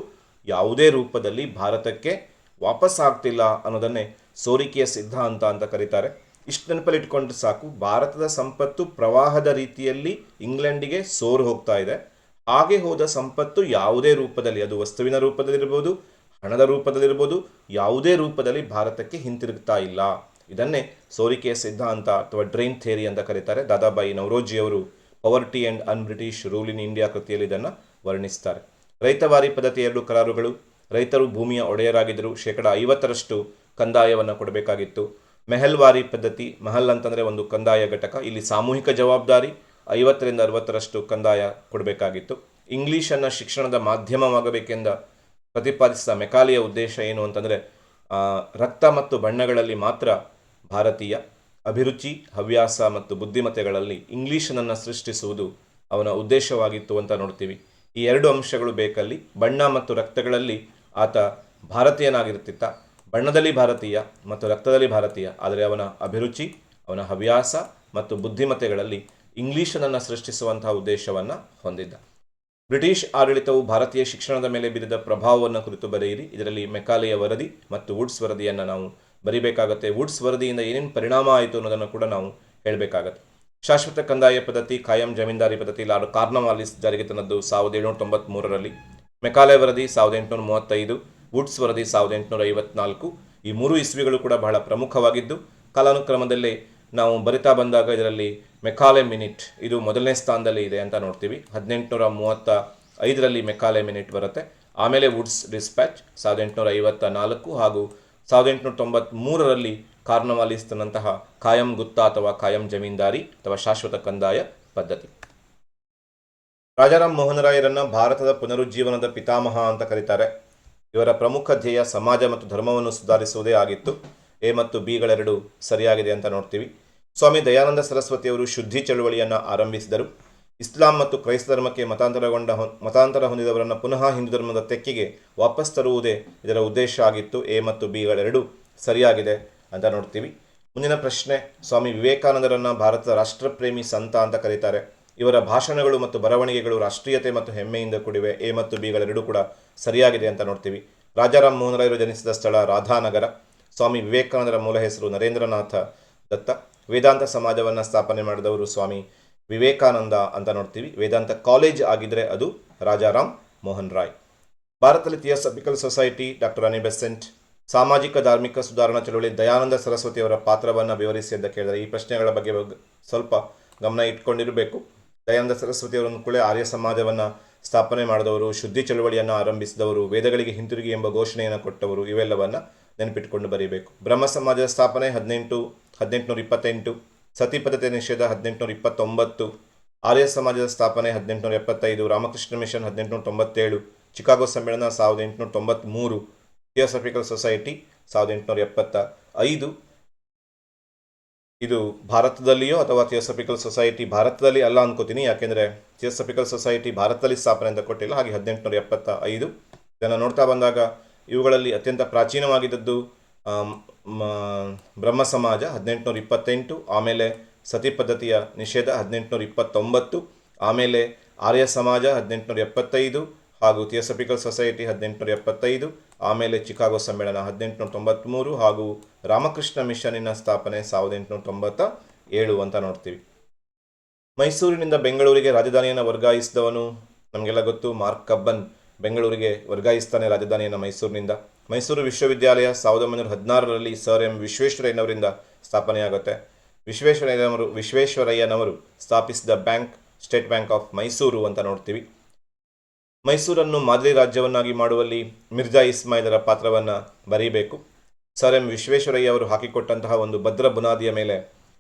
ಯಾವುದೇ ರೂಪದಲ್ಲಿ ಭಾರತಕ್ಕೆ ವಾಪಸ್ ಆಗ್ತಿಲ್ಲ ಅನ್ನೋದನ್ನೇ ಸೋರಿಕೆಯ ಸಿದ್ಧಾಂತ ಅಂತ ಕರೀತಾರೆ. ಇಷ್ಟು ನೆನಪಲ್ಲಿ ಇಟ್ಕೊಂಡ್ರೆ ಸಾಕು, ಭಾರತದ ಸಂಪತ್ತು ಪ್ರವಾಹದ ರೀತಿಯಲ್ಲಿ ಇಂಗ್ಲೆಂಡಿಗೆ ಸೋರು ಹೋಗ್ತಾ ಇದೆ. ಹಾಗೆ ಹೋದ ಸಂಪತ್ತು ಯಾವುದೇ ರೂಪದಲ್ಲಿ, ಅದು ವಸ್ತುವಿನ ರೂಪದಲ್ಲಿರ್ಬೋದು, ಹಣದ ರೂಪದಲ್ಲಿರ್ಬೋದು, ಯಾವುದೇ ರೂಪದಲ್ಲಿ ಭಾರತಕ್ಕೆ ಹಿಂತಿರುಗ್ತಾ ಇಲ್ಲ. ಇದನ್ನೇ ಸೋರಿಕೆಯ ಸಿದ್ಧಾಂತ ಅಥವಾ ಡ್ರೈನ್ ಥಿಯರಿ ಅಂತ ಕರೀತಾರೆ. Dadabhai ನವರೋಜಿಯವರು poverty and un British rule in India ಕೃತಿಯಲ್ಲಿ ಇದನ್ನು ವರ್ಣಿಸ್ತಾರೆ. ರೈತವಾರಿ ಪದ್ಧತಿ ಎರಡು ಕರಾರುಗಳು. ರೈತರು ಭೂಮಿಯ ಒಡೆಯರಾಗಿದ್ದರು. ಶೇಕಡ ಐವತ್ತರಷ್ಟು ಕಂದಾಯವನ್ನು ಕೊಡಬೇಕಾಗಿತ್ತು. ಮೆಹಲ್ವಾರಿ ಪದ್ಧತಿ, ಮಹಲ್ ಅಂತಂದರೆ ಒಂದು ಕಂದಾಯ ಘಟಕ. ಇಲ್ಲಿ ಸಾಮೂಹಿಕ ಜವಾಬ್ದಾರಿ ಐವತ್ತರಿಂದ ಅರವತ್ತರಷ್ಟು ಕಂದಾಯ ಕೊಡಬೇಕಾಗಿತ್ತು. ಇಂಗ್ಲೀಷನ್ನು ಶಿಕ್ಷಣದ ಮಾಧ್ಯಮವಾಗಬೇಕೆಂದ ಪ್ರತಿಪಾದಿಸಿದ ಮೆಕಾಲಿಯ ಉದ್ದೇಶ ಏನು ಅಂತಂದರೆ ರಕ್ತ ಮತ್ತು ಬಣ್ಣಗಳಲ್ಲಿ ಮಾತ್ರ ಭಾರತೀಯ ಅಭಿರುಚಿ, ಹವ್ಯಾಸ ಮತ್ತು ಬುದ್ಧಿಮತ್ತೆಗಳಲ್ಲಿ ಇಂಗ್ಲೀಷನನ್ನು ಸೃಷ್ಟಿಸುವುದು ಅವನ ಉದ್ದೇಶವಾಗಿತ್ತು ಅಂತ ನೋಡ್ತೀವಿ. ಈ ಎರಡು ಅಂಶಗಳು ಬೇಕಲ್ಲಿ. ಬಣ್ಣ ಮತ್ತು ರಕ್ತಗಳಲ್ಲಿ ಆತ ಭಾರತೀಯನಾಗಿರ್ತಿತ್ತ ಬಣ್ಣದಲ್ಲಿ ಭಾರತೀಯ ಮತ್ತು ರಕ್ತದಲ್ಲಿ ಭಾರತೀಯ. ಆದರೆ ಅವನ ಅಭಿರುಚಿ, ಅವನ ಹವ್ಯಾಸ ಮತ್ತು ಬುದ್ಧಿಮತ್ತೆಗಳಲ್ಲಿ ಇಂಗ್ಲಿಷನನ್ನು ಸೃಷ್ಟಿಸುವಂತಹ ಉದ್ದೇಶವನ್ನು ಹೊಂದಿದ್ದ. ಬ್ರಿಟಿಷ್ ಆಡಳಿತವು ಭಾರತೀಯ ಶಿಕ್ಷಣದ ಮೇಲೆ ಬೀರಿದ ಪ್ರಭಾವವನ್ನು ಕುರಿತು ಬರೆಯಿರಿ. ಇದರಲ್ಲಿ ಮೆಕಾಲೆಯ ವರದಿ ಮತ್ತು ವುಡ್ಸ್ ವರದಿಯನ್ನು ನಾವು ಬರಿಬೇಕಾಗತ್ತೆ. ವುಡ್ಸ್ ವರದಿಯಿಂದ ಏನೇನು ಪರಿಣಾಮ ಆಯಿತು ಅನ್ನೋದನ್ನು ಕೂಡ ನಾವು ಹೇಳಬೇಕಾಗತ್ತೆ. ಶಾಶ್ವತ ಕಂದಾಯ ಪದ್ಧತಿ ಕಾಯಂ ಜಮೀನ್ದಾರಿ ಪದ್ಧತಿ, ಲಾರ್ಡ್ ಕಾರ್ನವಾಲಿಸ್ ಜಾರಿಗೆ ತಂದದ್ದು ಸಾವಿರದ ಏಳುನೂರ ತೊಂಬತ್ತ್ಮೂರರಲ್ಲಿ ಮೆಕಾಲೆ ವರದಿ ಸಾವಿರದ ಎಂಟುನೂರ ಮೂವತ್ತೈದು, ವುಡ್ಸ್ ವರದಿ ಸಾವಿರದ ಎಂಟುನೂರ ಐವತ್ನಾಲ್ಕು ಈ ಮೂರು ಇಸ್ವಿಗಳು ಕೂಡ ಬಹಳ ಪ್ರಮುಖವಾಗಿದ್ದು, ಕಾಲಾನುಕ್ರಮದಲ್ಲಿ ನಾವು ಬರಿತಾ ಬಂದಾಗ ಇದರಲ್ಲಿ ಮೆಕಾಲೆ ಮಿನಿಟ್ ಇದು ಮೊದಲನೇ ಸ್ಥಾನದಲ್ಲಿ ಇದೆ ಅಂತ ನೋಡ್ತೀವಿ. ಹದಿನೆಂಟುನೂರ ಮೂವತ್ತ ಐದರಲ್ಲಿ ಮೆಕಾಲೆ ಮಿನಿಟ್ ಬರುತ್ತೆ. ಆಮೇಲೆ ವುಡ್ಸ್ ಡಿಸ್ಪ್ಯಾಚ್ ಸಾವಿರದ ಎಂಟುನೂರ ಐವತ್ತ ನಾಲ್ಕು ಹಾಗೂ ಸಾವಿರದ ಎಂಟುನೂರ ತೊಂಬತ್ತ್ಮೂರರಲ್ಲಿ ಮೂರರಲ್ಲಿ ಕಾರ್ನವಾಲಿಸ್ತನಂತಹ ಕಾಯಂ ಗುತ್ತ ಅಥವಾ ಕಾಯಂ ಜಮೀನ್ದಾರಿ ಅಥವಾ ಶಾಶ್ವತ ಕಂದಾಯ ಪದ್ಧತಿ. ರಾಜಾರಾಮ್ ಮೋಹನ್ ರಾಯರನ್ನು ಭಾರತದ ಪುನರುಜ್ಜೀವನದ ಪಿತಾಮಹ ಅಂತ ಕರೀತಾರೆ. ಇವರ ಪ್ರಮುಖ ಧ್ಯೇಯ ಸಮಾಜ ಮತ್ತು ಧರ್ಮವನ್ನು ಸುಧಾರಿಸುವುದೇ ಆಗಿತ್ತು. ಎ ಮತ್ತು ಬಿಗಳೆರಡು ಸರಿಯಾಗಿದೆ ಅಂತ ನೋಡ್ತೀವಿ. ಸ್ವಾಮಿ ದಯಾನಂದ ಸರಸ್ವತಿಯವರು ಶುದ್ಧಿ ಚಳುವಳಿಯನ್ನು ಆರಂಭಿಸಿದರು. ಇಸ್ಲಾಂ ಮತ್ತು ಕ್ರೈಸ್ತ ಧರ್ಮಕ್ಕೆ ಮತಾಂತರಗೊಂಡ ಮತಾಂತರ ಹೊಂದಿದವರನ್ನು ಪುನಃ ಹಿಂದೂ ಧರ್ಮದ ತೆಕ್ಕಿಗೆ ವಾಪಸ್ ತರುವುದೇ ಇದರ ಉದ್ದೇಶ ಆಗಿತ್ತು. ಎ ಮತ್ತು ಬಿಗಳೆರಡು ಸರಿಯಾಗಿದೆ ಅಂತ ನೋಡ್ತೀವಿ. ಮುಂದಿನ ಪ್ರಶ್ನೆ, ಸ್ವಾಮಿ ವಿವೇಕಾನಂದರನ್ನ ಭಾರತದ ರಾಷ್ಟ್ರಪ್ರೇಮಿ ಸಂತ ಅಂತ ಕರೀತಾರೆ. ಇವರ ಭಾಷಣಗಳು ಮತ್ತು ಬರವಣಿಗೆಗಳು ರಾಷ್ಟ್ರೀಯತೆ ಮತ್ತು ಹೆಮ್ಮೆಯಿಂದ ಕೂಡಿವೆ. ಎ ಮತ್ತು ಬಿಗಳೆರಡೂ ಕೂಡ ಸರಿಯಾಗಿದೆ ಅಂತ ನೋಡ್ತೀವಿ. ರಾಜಾರಾಮ್ ಮೋಹನ್ ರಾಯರು ಜನಿಸಿದ ಸ್ಥಳ ರಾಧಾನಗರ. ಸ್ವಾಮಿ ವಿವೇಕಾನಂದರ ಮೂಲ ಹೆಸರು ನರೇಂದ್ರನಾಥ ದತ್ತ. ವೇದಾಂತ ಸಮಾಜವನ್ನು ಸ್ಥಾಪನೆ ಮಾಡಿದವರು ಸ್ವಾಮಿ ವಿವೇಕಾನಂದ ಅಂತ ನೋಡ್ತೀವಿ. ವೇದಾಂತ ಕಾಲೇಜ್ ಆಗಿದ್ರೆ ಅದು ರಾಜಾರಾಮ್ ಮೋಹನ್ ರಾಯ್. ಭಾರತದಲ್ಲಿ Theosophical Society doctor Annie Besant, ಸಾಮಾಜಿಕ ಧಾರ್ಮಿಕ ಸುಧಾರಣಾ ಚಳವಳಿ ದಯಾನಂದ ಸರಸ್ವತಿಯವರ ಪಾತ್ರವನ್ನು ವಿವರಿಸಿ ಅಂತ ಕೇಳಿದರೆ ಈ ಪ್ರಶ್ನೆಗಳ ಬಗ್ಗೆ ಸ್ವಲ್ಪ ಗಮನ ಇಟ್ಕೊಂಡಿರಬೇಕು. ದಯಾನಂದ ಸರಸ್ವತಿಯವರನ್ನು ಕೂಡ ಆರ್ಯ ಸಮಾಜವನ್ನು ಸ್ಥಾಪನೆ ಮಾಡಿದವರು, ಶುದ್ಧಿ ಚಳವಳಿಯನ್ನು ಆರಂಭಿಸಿದವರು, ವೇದಗಳಿಗೆ ಹಿಂತಿರುಗಿ ಎಂಬ ಘೋಷಣೆಯನ್ನು ಕೊಟ್ಟವರು, ಇವೆಲ್ಲವನ್ನು ನೆನಪಿಟ್ಕೊಂಡು ಬರೀಬೇಕು. ಬ್ರಹ್ಮ ಸಮಾಜದ ಸ್ಥಾಪನೆ ಹದಿನೆಂಟು, ಹದಿನೆಂಟುನೂರ ಇಪ್ಪತ್ತೆಂಟು, ಸತಿ ಪದ್ಧತಿ ನಿಷೇಧ ಹದಿನೆಂಟುನೂರ ಇಪ್ಪತ್ತೊಂಬತ್ತು, ಆರ್ಯ ಸಮಾಜದ ಸ್ಥಾಪನೆ ಹದಿನೆಂಟುನೂರ ಎಪ್ಪತ್ತೈದು, ರಾಮಕೃಷ್ಣ ಮಿಷನ್ ಹದಿನೆಂಟುನೂರ ತೊಂಬತ್ತೇಳು, ಚಿಕಾಗೋ ಸಮ್ಮೇಳನ ಸಾವಿರದ ಎಂಟುನೂರ ತೊಂಬತ್ತ್ಮೂರು ಥಿಯೋಸಫಿಕಲ್ ಸೊಸೈಟಿ ಸಾವಿರದ ಎಂಟುನೂರ ಎಪ್ಪತ್ತ ಐದು. ಇದು ಭಾರತದಲ್ಲಿಯೋ ಅಥವಾ ಥಿಯೋಸಫಿಕಲ್ ಸೊಸೈಟಿ ಭಾರತದಲ್ಲಿ ಅಲ್ಲ ಅನ್ಕೋತೀನಿ, ಯಾಕೆಂದರೆ ಥಿಯೋಸಫಿಕಲ್ ಸೊಸೈಟಿ ಭಾರತದಲ್ಲಿ ಸ್ಥಾಪನೆ ಅಂತ ಕೊಟ್ಟಿಲ್ಲ, ಹಾಗೆ ಹದಿನೆಂಟುನೂರ ಎಪ್ಪತ್ತ ಐದು. ಇದನ್ನು ನೋಡ್ತಾ ಬಂದಾಗ ಇವುಗಳಲ್ಲಿ ಅತ್ಯಂತ ಪ್ರಾಚೀನವಾಗಿದ್ದದ್ದು ಬ್ರಹ್ಮ ಸಮಾಜ ಹದಿನೆಂಟುನೂರ ಇಪ್ಪತ್ತೆಂಟು, ಆಮೇಲೆ ಸತಿ ಪದ್ಧತಿಯ ನಿಷೇಧ ಹದಿನೆಂಟುನೂರ ಇಪ್ಪತ್ತೊಂಬತ್ತು, ಆಮೇಲೆ ಆರ್ಯ ಸಮಾಜ ಹದಿನೆಂಟುನೂರ ಎಪ್ಪತ್ತೈದು ಹಾಗೂ ಥಿಯೋಸಫಿಕಲ್ ಸೊಸೈಟಿ ಹದಿನೆಂಟುನೂರ ಎಪ್ಪತ್ತೈದು, ಆಮೇಲೆ ಚಿಕಾಗೋ ಸಮ್ಮೇಳನ ಹದಿನೆಂಟುನೂರ ತೊಂಬತ್ತ್ಮೂರು ಹಾಗೂ ರಾಮಕೃಷ್ಣ ಮಿಷನ್ನಿನ ಸ್ಥಾಪನೆ ಸಾವಿರದ ಎಂಟುನೂರ ತೊಂಬತ್ತ ಏಳು ಅಂತ ನೋಡ್ತೀವಿ. ಮೈಸೂರಿನಿಂದ ಬೆಂಗಳೂರಿಗೆ ರಾಜಧಾನಿಯನ್ನು ವರ್ಗಾಯಿಸಿದವನು ನಮಗೆಲ್ಲ ಗೊತ್ತು ಮಾರ್ಕ್ ಕಬ್ಬನ್. ಬೆಂಗಳೂರಿಗೆ ವರ್ಗಾಯಿಸ್ತಾನೆ ರಾಜಧಾನಿಯನ್ನು ಮೈಸೂರಿನಿಂದ. ಮೈಸೂರು ವಿಶ್ವವಿದ್ಯಾಲಯ ಸಾವಿರದ ಒಂಬೈನೂರ ಹದಿನಾರರಲ್ಲಿ ಸರ್ ಎಂ ವಿಶ್ವೇಶ್ವರಯ್ಯನವರಿಂದ ಸ್ಥಾಪನೆಯಾಗುತ್ತೆ. ವಿಶ್ವೇಶ್ವರಯ್ಯನವರು ವಿಶ್ವೇಶ್ವರಯ್ಯನವರು ಸ್ಥಾಪಿಸಿದ bank, State Bank of Mysore ಅಂತ ನೋಡ್ತೀವಿ. ಮೈಸೂರನ್ನು ಮಾದರಿ ರಾಜ್ಯವನ್ನಾಗಿ ಮಾಡುವಲ್ಲಿ ಮಿರ್ಜಾ ಇಸ್ಮಾಯಿಲರ ಪಾತ್ರವನ್ನು ಬರೀಬೇಕು. ಸರ್ ಎಂ ವಿಶ್ವೇಶ್ವರಯ್ಯ ಅವರು ಹಾಕಿಕೊಟ್ಟಂತಹ ಒಂದು ಭದ್ರ ಬುನಾದಿಯ ಮೇಲೆ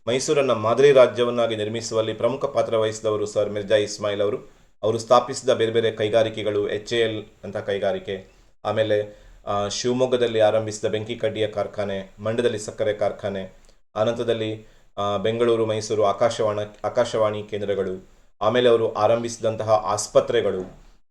ಮೈಸೂರನ್ನು ಮಾದರಿ ರಾಜ್ಯವನ್ನಾಗಿ ನಿರ್ಮಿಸುವಲ್ಲಿ ಪ್ರಮುಖ ಪಾತ್ರ ವಹಿಸಿದವರು ಸರ್ ಮಿರ್ಜಾ ಇಸ್ಮಾಯಿಲ್ ಅವರು ಅವರು ಸ್ಥಾಪಿಸಿದ ಬೇರೆ ಬೇರೆ ಕೈಗಾರಿಕೆಗಳು ಎಚ್ ಎ ಎಲ್ ಅಂತ ಕೈಗಾರಿಕೆ, ಆಮೇಲೆ ಶಿವಮೊಗ್ಗದಲ್ಲಿ ಆರಂಭಿಸಿದ ಬೆಂಕಿ ಕಡ್ಡಿಯ ಕಾರ್ಖಾನೆ, ಮಂಡ್ಯದಲ್ಲಿ ಸಕ್ಕರೆ ಕಾರ್ಖಾನೆ ಅನಂತರದಲ್ಲಿ ಬೆಂಗಳೂರು, ಮೈಸೂರು ಆಕಾಶವಾಣಿ ಆಕಾಶವಾಣಿ ಕೇಂದ್ರಗಳು, ಆಮೇಲೆ ಅವರು ಆರಂಭಿಸಿದಂತಹ ಆಸ್ಪತ್ರೆಗಳು,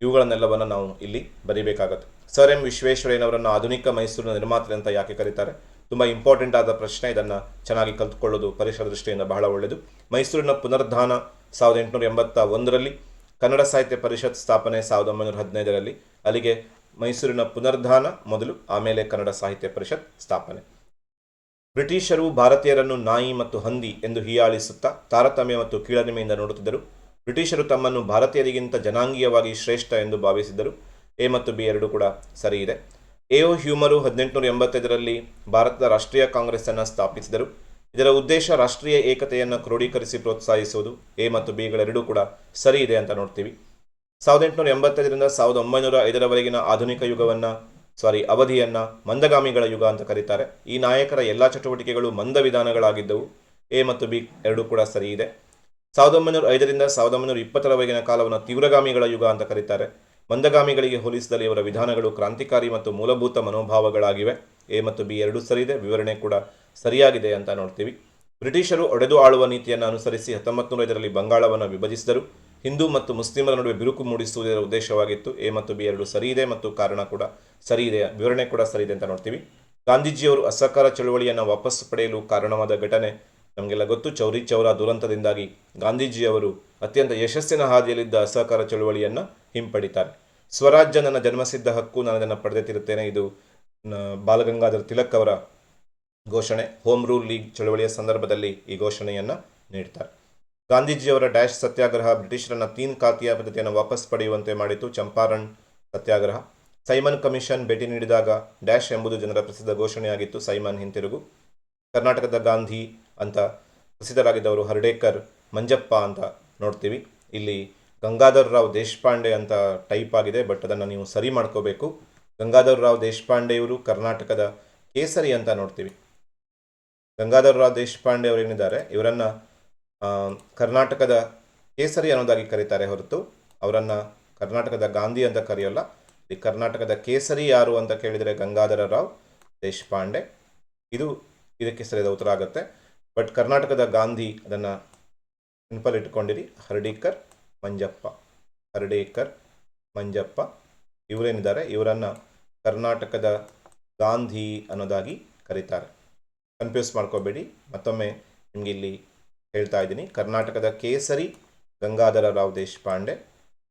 ಇವುಗಳನ್ನೆಲ್ಲವನ್ನು ನಾವು ಇಲ್ಲಿ ಬರೀಬೇಕಾಗತ್ತೆ. ಸರ್ ಎಂ ವಿಶ್ವೇಶ್ವರಯ್ಯನವರನ್ನು ಆಧುನಿಕ ಮೈಸೂರಿನ ನಿರ್ಮಾತೃ ಅಂತ ಯಾಕೆ ಕರೀತಾರೆ? ತುಂಬ ಇಂಪಾರ್ಟೆಂಟ್ ಆದ ಪ್ರಶ್ನೆ, ಇದನ್ನು ಚೆನ್ನಾಗಿ ಕಲ್ತ್ಕೊಳ್ಳೋದು ಪರಿಸರ ದೃಷ್ಟಿಯಿಂದ ಬಹಳ ಒಳ್ಳೆಯದು ಮೈಸೂರಿನ ಪುನರ್ಧಾನ ಸಾವಿರದ ಎಂಟುನೂರ ಎಂಬತ್ತ ಒಂದರಲ್ಲಿ ಕನ್ನಡ ಸಾಹಿತ್ಯ ಪರಿಷತ್ ಸ್ಥಾಪನೆ ಸಾವಿರದ ಒಂಬೈನೂರ ಹದಿನೈದರಲ್ಲಿ ಅಲ್ಲಿಗೆ ಮೈಸೂರಿನ ಪುನರ್ಧಾನ ಮೊದಲು, ಆಮೇಲೆ ಕನ್ನಡ ಸಾಹಿತ್ಯ ಪರಿಷತ್ ಸ್ಥಾಪನೆ. ಬ್ರಿಟಿಷರು ಭಾರತೀಯರನ್ನು ನಾಯಿ ಮತ್ತು ಹಂದಿ ಎಂದು ಹೀಯಾಳಿಸುತ್ತಾ ತಾರತಮ್ಯ ಮತ್ತು ಕೀಳರಿಮೆಯಿಂದ ನೋಡುತ್ತಿದ್ದರು. ಬ್ರಿಟಿಷರು ತಮ್ಮನ್ನು ಭಾರತೀಯರಿಗಿಂತ ಜನಾಂಗೀಯವಾಗಿ ಶ್ರೇಷ್ಠ ಎಂದು ಭಾವಿಸಿದ್ದರು. ಎ ಮತ್ತು ಬಿ ಎರಡು ಕೂಡ ಸರಿ ಇದೆ ಓ ಹ್ಯೂಮರು ಹದಿನೆಂಟುನೂರ ಎಂಬತ್ತೈದರಲ್ಲಿ ಭಾರತದ ರಾಷ್ಟ್ರೀಯ ಕಾಂಗ್ರೆಸ್ಸನ್ನು ಸ್ಥಾಪಿಸಿದರು. ಇದರ ಉದ್ದೇಶ ರಾಷ್ಟ್ರೀಯ ಏಕತೆಯನ್ನು ಕ್ರೋಢೀಕರಿಸಿ ಪ್ರೋತ್ಸಾಹಿಸುವುದು. ಎ ಮತ್ತು ಬಿಗಳೆರಡೂ ಕೂಡ ಸರಿ ಇದೆ ಅಂತ ನೋಡ್ತೀವಿ. ಸಾವಿರದ ಎಂಟುನೂರ ಎಂಬತ್ತೈದರಿಂದ ಸಾವಿರದ ಒಂಬೈನೂರ ಐದರವರೆಗಿನ ಆಧುನಿಕ ಯುಗವನ್ನು, ಸಾರಿ, ಅವಧಿಯನ್ನು ಮಂದಗಾಮಿಗಳ ಯುಗ ಅಂತ ಕರೀತಾರೆ. ಈ ನಾಯಕರ ಎಲ್ಲ ಚಟುವಟಿಕೆಗಳು ಮಂದ ವಿಧಾನಗಳಾಗಿದ್ದವು. ಎ ಮತ್ತು ಬಿ ಎರಡೂ ಕೂಡ ಸರಿ ಇದೆ. ಸಾವಿರದ ಒಂಬೈನೂರ ಐದರಿಂದ ಸಾವಿರದ ಒಂಬೈನೂರ ಇಪ್ಪತ್ತರವರೆಗಿನ ಕಾಲವನ್ನು ತೀವ್ರಗಾಮಿಗಳ ಯುಗ ಅಂತ ಕರೀತಾರೆ. ಮಂದಗಾಮಿಗಳಿಗೆ ಹೋಲಿಸಿದಲ್ಲಿ ಇವರ ವಿಧಾನಗಳು ಕ್ರಾಂತಿಕಾರಿ ಮತ್ತು ಮೂಲಭೂತ ಮನೋಭಾವಗಳಾಗಿವೆ. ಎ ಮತ್ತು ಬಿ ಎರಡೂ ಸರಿ ಇದೆ. ವಿವರಣೆ ಕೂಡ ಸರಿಯಾಗಿದೆ ಅಂತ ನೋಡ್ತೀವಿ. ಬ್ರಿಟಿಷರು ಒಡೆದು ಆಳುವ ನೀತಿಯನ್ನು ಅನುಸರಿಸಿ ಹತ್ತೊಂಬತ್ತು ನೂರ ಬಂಗಾಳವನ್ನು ವಿಭಜಿಸಿದರು. ಹಿಂದೂ ಮತ್ತು ಮುಸ್ಲಿಮರ ನಡುವೆ ಬಿರುಕು ಮೂಡಿಸುವುದರ ಉದ್ದೇಶವಾಗಿತ್ತು. ಎ ಮತ್ತು ಬಿ ಎರಡು ಸರಿ ಇದೆ ಮತ್ತು ಕಾರಣ ಕೂಡ ಸರಿ ಇದೆ ವಿವರಣೆ ಕೂಡ ಸರಿ ಇದೆ ಅಂತ ನೋಡ್ತೀವಿ. ಗಾಂಧೀಜಿಯವರು ಅಸಹಕಾರ ಚಳುವಳಿಯನ್ನು ವಾಪಸ್ ಪಡೆಯಲು ಕಾರಣವಾದ ಘಟನೆ. ನಮಗೆಲ್ಲ ಗೊತ್ತು, ಚೌರಿ ಚೌರ ದುರಂತದಿಂದಾಗಿ ಗಾಂಧೀಜಿಯವರು ಅತ್ಯಂತ ಯಶಸ್ಸಿನ ಹಾದಿಯಲ್ಲಿದ್ದ ಅಸಹಕಾರ ಚಳುವಳಿಯನ್ನು ಹಿಂಪಡಿತಾರೆ. ಸ್ವರಾಜ್ಯ ನನ್ನ ಜನ್ಮಸಿದ್ಧ ಹಕ್ಕು ನಾನು ಅದನ್ನು ಪಡೆದಿರುತ್ತೇನೆ ಇದು ಬಾಲಗಂಗಾಧರ ತಿಲಕ್ ಅವರ ಘೋಷಣೆ ಹೋಮ್ ರೂಲ್ ಲೀಗ್ ಚಳವಳಿಯ ಸಂದರ್ಭದಲ್ಲಿ ಈ ಘೋಷಣೆಯನ್ನು ನೀಡ್ತಾರೆ. ಗಾಂಧೀಜಿಯವರ ಡ್ಯಾಶ್ ಸತ್ಯಾಗ್ರಹ ಬ್ರಿಟಿಷರನ್ನ ತೀನ್ ಖಾತಿಯ ಪದ್ಧತಿಯನ್ನು ವಾಪಸ್ ಪಡೆಯುವಂತೆ ಮಾಡಿತು ಚಂಪಾರಣ್ ಸತ್ಯಾಗ್ರಹ. ಸೈಮನ್ ಕಮಿಷನ್ ಭೇಟಿ ನೀಡಿದಾಗ ಡ್ಯಾಶ್ ಎಂಬುದು ಜನರ ಪ್ರಸಿದ್ಧ ಘೋಷಣೆಯಾಗಿತ್ತು ಸೈಮನ್ ಹಿಂತಿರುಗು. ಕರ್ನಾಟಕದ ಗಾಂಧಿ ಅಂತ ಪ್ರಸಿದ್ಧರಾಗಿದ್ದವರು ಹರ್ಡೇಕರ್, ಮಂಜಪ್ಪ ಅಂತ ನೋಡ್ತೀವಿ. ಇಲ್ಲಿ ಗಂಗಾಧರ್ ರಾವ್ ದೇಶಪಾಂಡೆ ಅಂತ ಟೈಪ್ ಆಗಿದೆ, ಬಟ್ ಅದನ್ನು ನೀವು ಸರಿ ಮಾಡ್ಕೋಬೇಕು. ಗಂಗಾಧರ್ ರಾವ್ ದೇಶಪಾಂಡೆ ಇವರು ಕರ್ನಾಟಕದ ಕೇಸರಿ ಅಂತ ನೋಡ್ತೀವಿ. ಗಂಗಾಧರ್ ರಾವ್ ದೇಶಪಾಂಡೆ ಅವರು ಏನಿದ್ದಾರೆ ಇವರನ್ನು ಕರ್ನಾಟಕದ ಕೇಸರಿ ಅನ್ನೋದಾಗಿ ಕರೀತಾರೆ ಹೊರತು, ಅವರನ್ನು ಕರ್ನಾಟಕದ ಗಾಂಧಿ ಅಂತ ಕರೆಯೋಲ್ಲ, ಈ ಕರ್ನಾಟಕದ ಕೇಸರಿ ಯಾರು ಅಂತ ಕೇಳಿದರೆ ಗಂಗಾಧರ ರಾವ್ ದೇಶಪಾಂಡೆ. ಇದು ಇದಕ್ಕೆ ಸರಿಯಾದ ಉತ್ತರ ಆಗುತ್ತೆ. ಬಟ್ ಕರ್ನಾಟಕದ ಗಾಂಧಿ ಅದನ್ನು ನೆನಪಲ್ಲಿಟ್ಕೊಂಡಿರಿ ಹರ್ಡೇಕರ್ ಮಂಜಪ್ಪ. ಹರ್ಡೇಕರ್ ಮಂಜಪ್ಪ ಇವರೇನಿದ್ದಾರೆ, ಇವರನ್ನು ಕರ್ನಾಟಕದ ಗಾಂಧಿ ಅನ್ನೋದಾಗಿ ಕರೀತಾರೆ. ಕನ್ಫ್ಯೂಸ್ ಮಾಡ್ಕೋಬೇಡಿ. ಮತ್ತೊಮ್ಮೆ ನಿಮಗೆ ಇಲ್ಲಿ ಹೇಳ್ತಾ ಇದ್ದೀನಿ. ಕರ್ನಾಟಕದ ಕೇಸರಿ ಗಂಗಾಧರ ರಾವ್ ದೇಶಪಾಂಡೆ,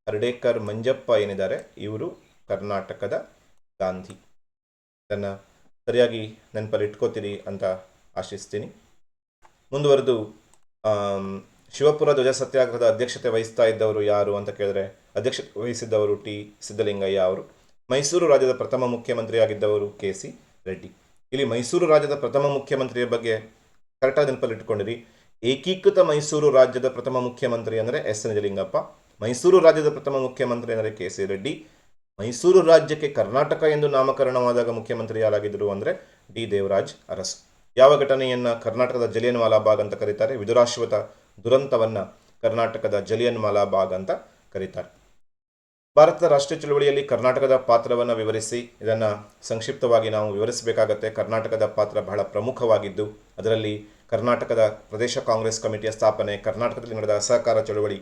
ಹರ್ಡೇಕರ್ ಮಂಜಪ್ಪ ಏನಿದ್ದಾರೆ, ಇವರು ಕರ್ನಾಟಕದ ಗಾಂಧಿ. ಇದನ್ನು ಸರಿಯಾಗಿ ನೆನಪಲ್ಲಿ ಇಟ್ಕೋತೀರಿ ಅಂತ ಆಶಿಸ್ತೀನಿ. ಮುಂದುವರೆದು ಶಿವಪುರ ಧ್ವಜ ಸತ್ಯಾಗ್ರಹದ ಅಧ್ಯಕ್ಷತೆ ವಹಿಸ್ತಾ ಇದ್ದವರು ಯಾರು ಅಂತ ಕೇಳಿದ್ರೆ, ಅಧ್ಯಕ್ಷತೆ ವಹಿಸಿದ್ದವರು ಟಿ ಸಿದ್ದಲಿಂಗಯ್ಯ ಅವರು. ಮೈಸೂರು ರಾಜ್ಯದ ಪ್ರಥಮ ಮುಖ್ಯಮಂತ್ರಿಯಾಗಿದ್ದವರು ಕೆ ಸಿ ರೆಡ್ಡಿ. ಇಲ್ಲಿ ಮೈಸೂರು ರಾಜ್ಯದ ಪ್ರಥಮ ಮುಖ್ಯಮಂತ್ರಿಯ ಬಗ್ಗೆ ಕರೆಕ್ಟಾಗಿ ನೆನಪಲ್ಲಿ ಇಟ್ಕೊಂಡಿರಿ. ಏಕೀಕೃತ ಮೈಸೂರು ರಾಜ್ಯದ ಪ್ರಥಮ ಮುಖ್ಯಮಂತ್ರಿ ಅಂದರೆ ಎಸ್ ನಿಜಲಿಂಗಪ್ಪ ಮೈಸೂರು ರಾಜ್ಯದ ಪ್ರಥಮ ಮುಖ್ಯಮಂತ್ರಿ ಅಂದರೆ ಕೆ ಸಿ ರೆಡ್ಡಿ, ಮೈಸೂರು ರಾಜ್ಯಕ್ಕೆ ಕರ್ನಾಟಕ ಎಂದು ನಾಮಕರಣವಾದಾಗ ಮುಖ್ಯಮಂತ್ರಿ ಯಾರಾಗಿದ್ದರು ಅಂದರೆ ಡಿ ದೇವರಾಜ್ ಅರಸು. ಯಾವ ಘಟನೆಯನ್ನು ಕರ್ನಾಟಕದ ಜಲಿಯನ್ ಮಾಲಾಬಾಗ್ ಅಂತ ಕರೀತಾರೆ? ವಿದುರಾಶ್ವತ ದುರಂತವನ್ನು ಕರ್ನಾಟಕದ ಜಲಿಯನ್ ಮಾಲಾಬಾಗ್ ಅಂತ ಕರೀತಾರೆ. ಭಾರತದ ರಾಷ್ಟ್ರೀಯ ಚಳುವಳಿಯಲ್ಲಿ ಕರ್ನಾಟಕದ ಪಾತ್ರವನ್ನು ವಿವರಿಸಿ, ಇದನ್ನು ಸಂಕ್ಷಿಪ್ತವಾಗಿ ನಾವು ವಿವರಿಸಬೇಕಾಗತ್ತೆ. ಕರ್ನಾಟಕದ ಪಾತ್ರ ಬಹಳ ಪ್ರಮುಖವಾಗಿದ್ದು, ಅದರಲ್ಲಿ ಕರ್ನಾಟಕದ ಪ್ರದೇಶ ಕಾಂಗ್ರೆಸ್ ಕಮಿಟಿಯ ಸ್ಥಾಪನೆ, ಕರ್ನಾಟಕದಲ್ಲಿ ನಡೆದ ಅಸಹಕಾರ ಚಳುವಳಿ,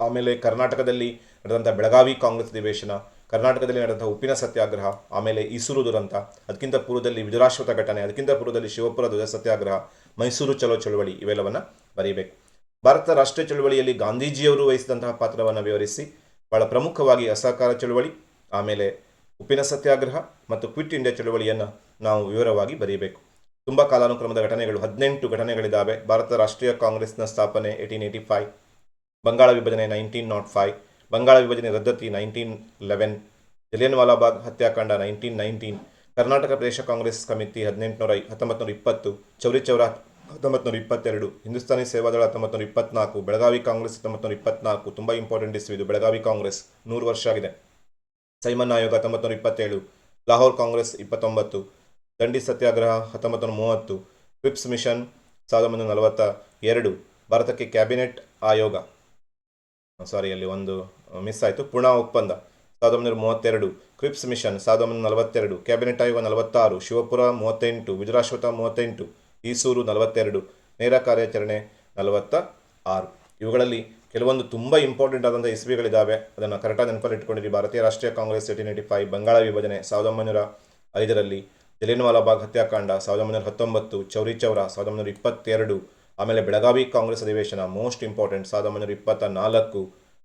ಆಮೇಲೆ ಕರ್ನಾಟಕದಲ್ಲಿ ನಡೆದಂಥ ಬೆಳಗಾವಿ ಕಾಂಗ್ರೆಸ್ ಅಧಿವೇಶನ, ಕರ್ನಾಟಕದಲ್ಲಿ ನಡೆದಂಥ ಉಪ್ಪಿನ ಸತ್ಯಾಗ್ರಹ, ಆಮೇಲೆ ಈಸೂರು ದುರಂತ, ಅದಕ್ಕಿಂತ ಪೂರ್ವದಲ್ಲಿ ವಿದುರಾಶ್ವತ ಘಟನೆ, ಅದಕ್ಕಿಂತ ಪೂರ್ವದಲ್ಲಿ ಶಿವಪುರ ಧ್ವಜ ಸತ್ಯಾಗ್ರಹ, ಮೈಸೂರು ಚಲೋ ಚಳುವಳಿ ಇವೆಲ್ಲವನ್ನು ಬರೀಬೇಕು. ಭಾರತ ರಾಷ್ಟ್ರೀಯ ಚಳುವಳಿಯಲ್ಲಿ ಗಾಂಧೀಜಿಯವರು ವಹಿಸಿದಂತಹ ಪಾತ್ರವನ್ನು ವಿವರಿಸಿ ಬಹಳ ಪ್ರಮುಖವಾಗಿ ಅಸಹಕಾರ ಚಳುವಳಿ, ಆಮೇಲೆ ಉಪ್ಪಿನ ಸತ್ಯಾಗ್ರಹ ಮತ್ತು ಕ್ವಿಟ್ ಇಂಡಿಯಾ ಚಳುವಳಿಯನ್ನು ನಾವು ವಿವರವಾಗಿ ಬರೆಯಬೇಕು. ತುಂಬ ಕಾಲಾನುಕ್ರಮದ ಘಟನೆಗಳು, ಹದಿನೆಂಟು ಘಟನೆಗಳಿದ್ದಾವೆ ಭಾರತ ರಾಷ್ಟ್ರೀಯ ಕಾಂಗ್ರೆಸ್ನ ಸ್ಥಾಪನೆ ಏಯ್ಟೀನ್ ಏಯ್ಟಿ ಫೈವ್ ಬಂಗಾಳ ವಿಭಜನೆ ನೈನ್ಟೀನ್ ನಾಟ್ ಫೈವ್ ಬಂಗಾಳ ವಿಭಜನೆ ರದ್ದತಿ ನೈನ್ಟೀನ್ ಲೆವೆನ್ ಜಲಿಯನ್ ವಾಲಾಬಾಗ್ ಹತ್ಯಾಕಾಂಡ ನೈನ್ಟೀನ್ ನೈನ್ಟೀನ್ ಕರ್ನಾಟಕ ಪ್ರದೇಶ ಕಾಂಗ್ರೆಸ್ ಕಮಿಟಿ ಹದಿನೆಂಟುನೂರ ಹತ್ತೊಂಬತ್ತು ನೂರ ಇಪ್ಪತ್ತು, ಚೌರಿ ಚೌರ ಹತ್ತೊಂಬತ್ತು ನೂರ ಇಪ್ಪತ್ತೆರಡು, ಹಿಂದೂಸ್ತಾನಿ ಸೇವಾದಳ ಹತ್ತೊಂಬತ್ತು ನೂರ ಇಪ್ಪತ್ನಾಲ್ಕು, ಬೆಳಗಾವಿ ಕಾಂಗ್ರೆಸ್ ಹತ್ತೊಂಬತ್ತು ನೂರ ಇಪ್ಪತ್ನಾಲ್ಕು, ತುಂಬ ಇಂಪಾರ್ಟೆಂಟ್ ಇಸ್ವಿ ಇದು, ಬೆಳಗಾವಿ ಕಾಂಗ್ರೆಸ್, ನೂರು ವರ್ಷ ಆಗಿದೆ. ಸೈಮನ್ ಆಯೋಗ ಹತ್ತೊಂಬತ್ತು ನೂರ ಇಪ್ಪತ್ತೇಳು, ಲಾಹೋರ್ ಕಾಂಗ್ರೆಸ್ ಇಪ್ಪತ್ತೊಂಬತ್ತು, ದಂಡಿ ಸತ್ಯಾಗ್ರಹ ಹತ್ತೊಂಬತ್ತು ನೂರ ಮೂವತ್ತು ಕ್ವಿಪ್ಸ್ ಮಿಷನ್ ಸಾವಿರದ ಒಂಬೈನೂರ ನಲವತ್ತ ಎರಡು, ಭಾರತಕ್ಕೆ ಕ್ಯಾಬಿನೆಟ್ ಆಯೋಗ. ಸಾರಿ ಅಲ್ಲಿ ಒಂದು ಮಿಸ್ ಆಯಿತು. ಪುಣಾ ಒಪ್ಪಂದ ಸಾವಿರದ ಒಂಬೈನೂರ ಮೂವತ್ತೆರಡು ಕ್ರಿಪ್ಸ್ ಮಿಷನ್ ಸಾವಿರದ ಒಂಬೈನೂರ ನಲವತ್ತೆರಡು, ಕ್ಯಾಬಿನೆಟ್ ಆಯೋಗ ನಲವತ್ತಾರು, ಶಿವಪುರ ಮೂವತ್ತೆಂಟು ಗುಜರಾಶ್ವತ ಮೂವತ್ತೆಂಟು ಈಸೂರು ನಲವತ್ತೆರಡು, ನೇರ ಕಾರ್ಯಾಚರಣೆ ನಲವತ್ತ ಆರು ಇವುಗಳಲ್ಲಿ ಕೆಲವೊಂದು ತುಂಬ ಇಂಪಾರ್ಟೆಂಟ್ ಆದಂಥ ಇಸ್ವಿಗಳಿದ್ದಾವೆ ಅದನ್ನು ಕರೆಕ್ಟಾಗಿ ನೆನಪಲ್ಲಿ ಇಟ್ಕೊಂಡಿರಿ. ಭಾರತೀಯ ರಾಷ್ಟ್ರೀಯ Congress eighteen eighty five Bengal ವಿಭಜನೆ ಸಾವಿರದ ಒಂಬೈನೂರ ಐದರಲ್ಲಿ ಜಲಿಯನ್ವಾಲಾಬಾಗ್ ಹತ್ಯಾಕಾಂಡ ಸಾವಿರದ ಒಂಬೈನೂರ ಹತ್ತೊಂಬತ್ತು, ಚೌರಿ ಚೌರ ಸಾವಿರದ ಒಂಬೈನೂರ ಇಪ್ಪತ್ತೆರಡು, ಆಮೇಲೆ ಬೆಳಗಾವಿ ಕಾಂಗ್ರೆಸ್ ಅಧಿವೇಶನ ಮೋಸ್ಟ್ ಇಂಪಾರ್ಟೆಂಟ್ ಸಾವಿರದ ಒಂಬೈನೂರ ಇಪ್ಪತ್ತ ನಾಲ್ಕು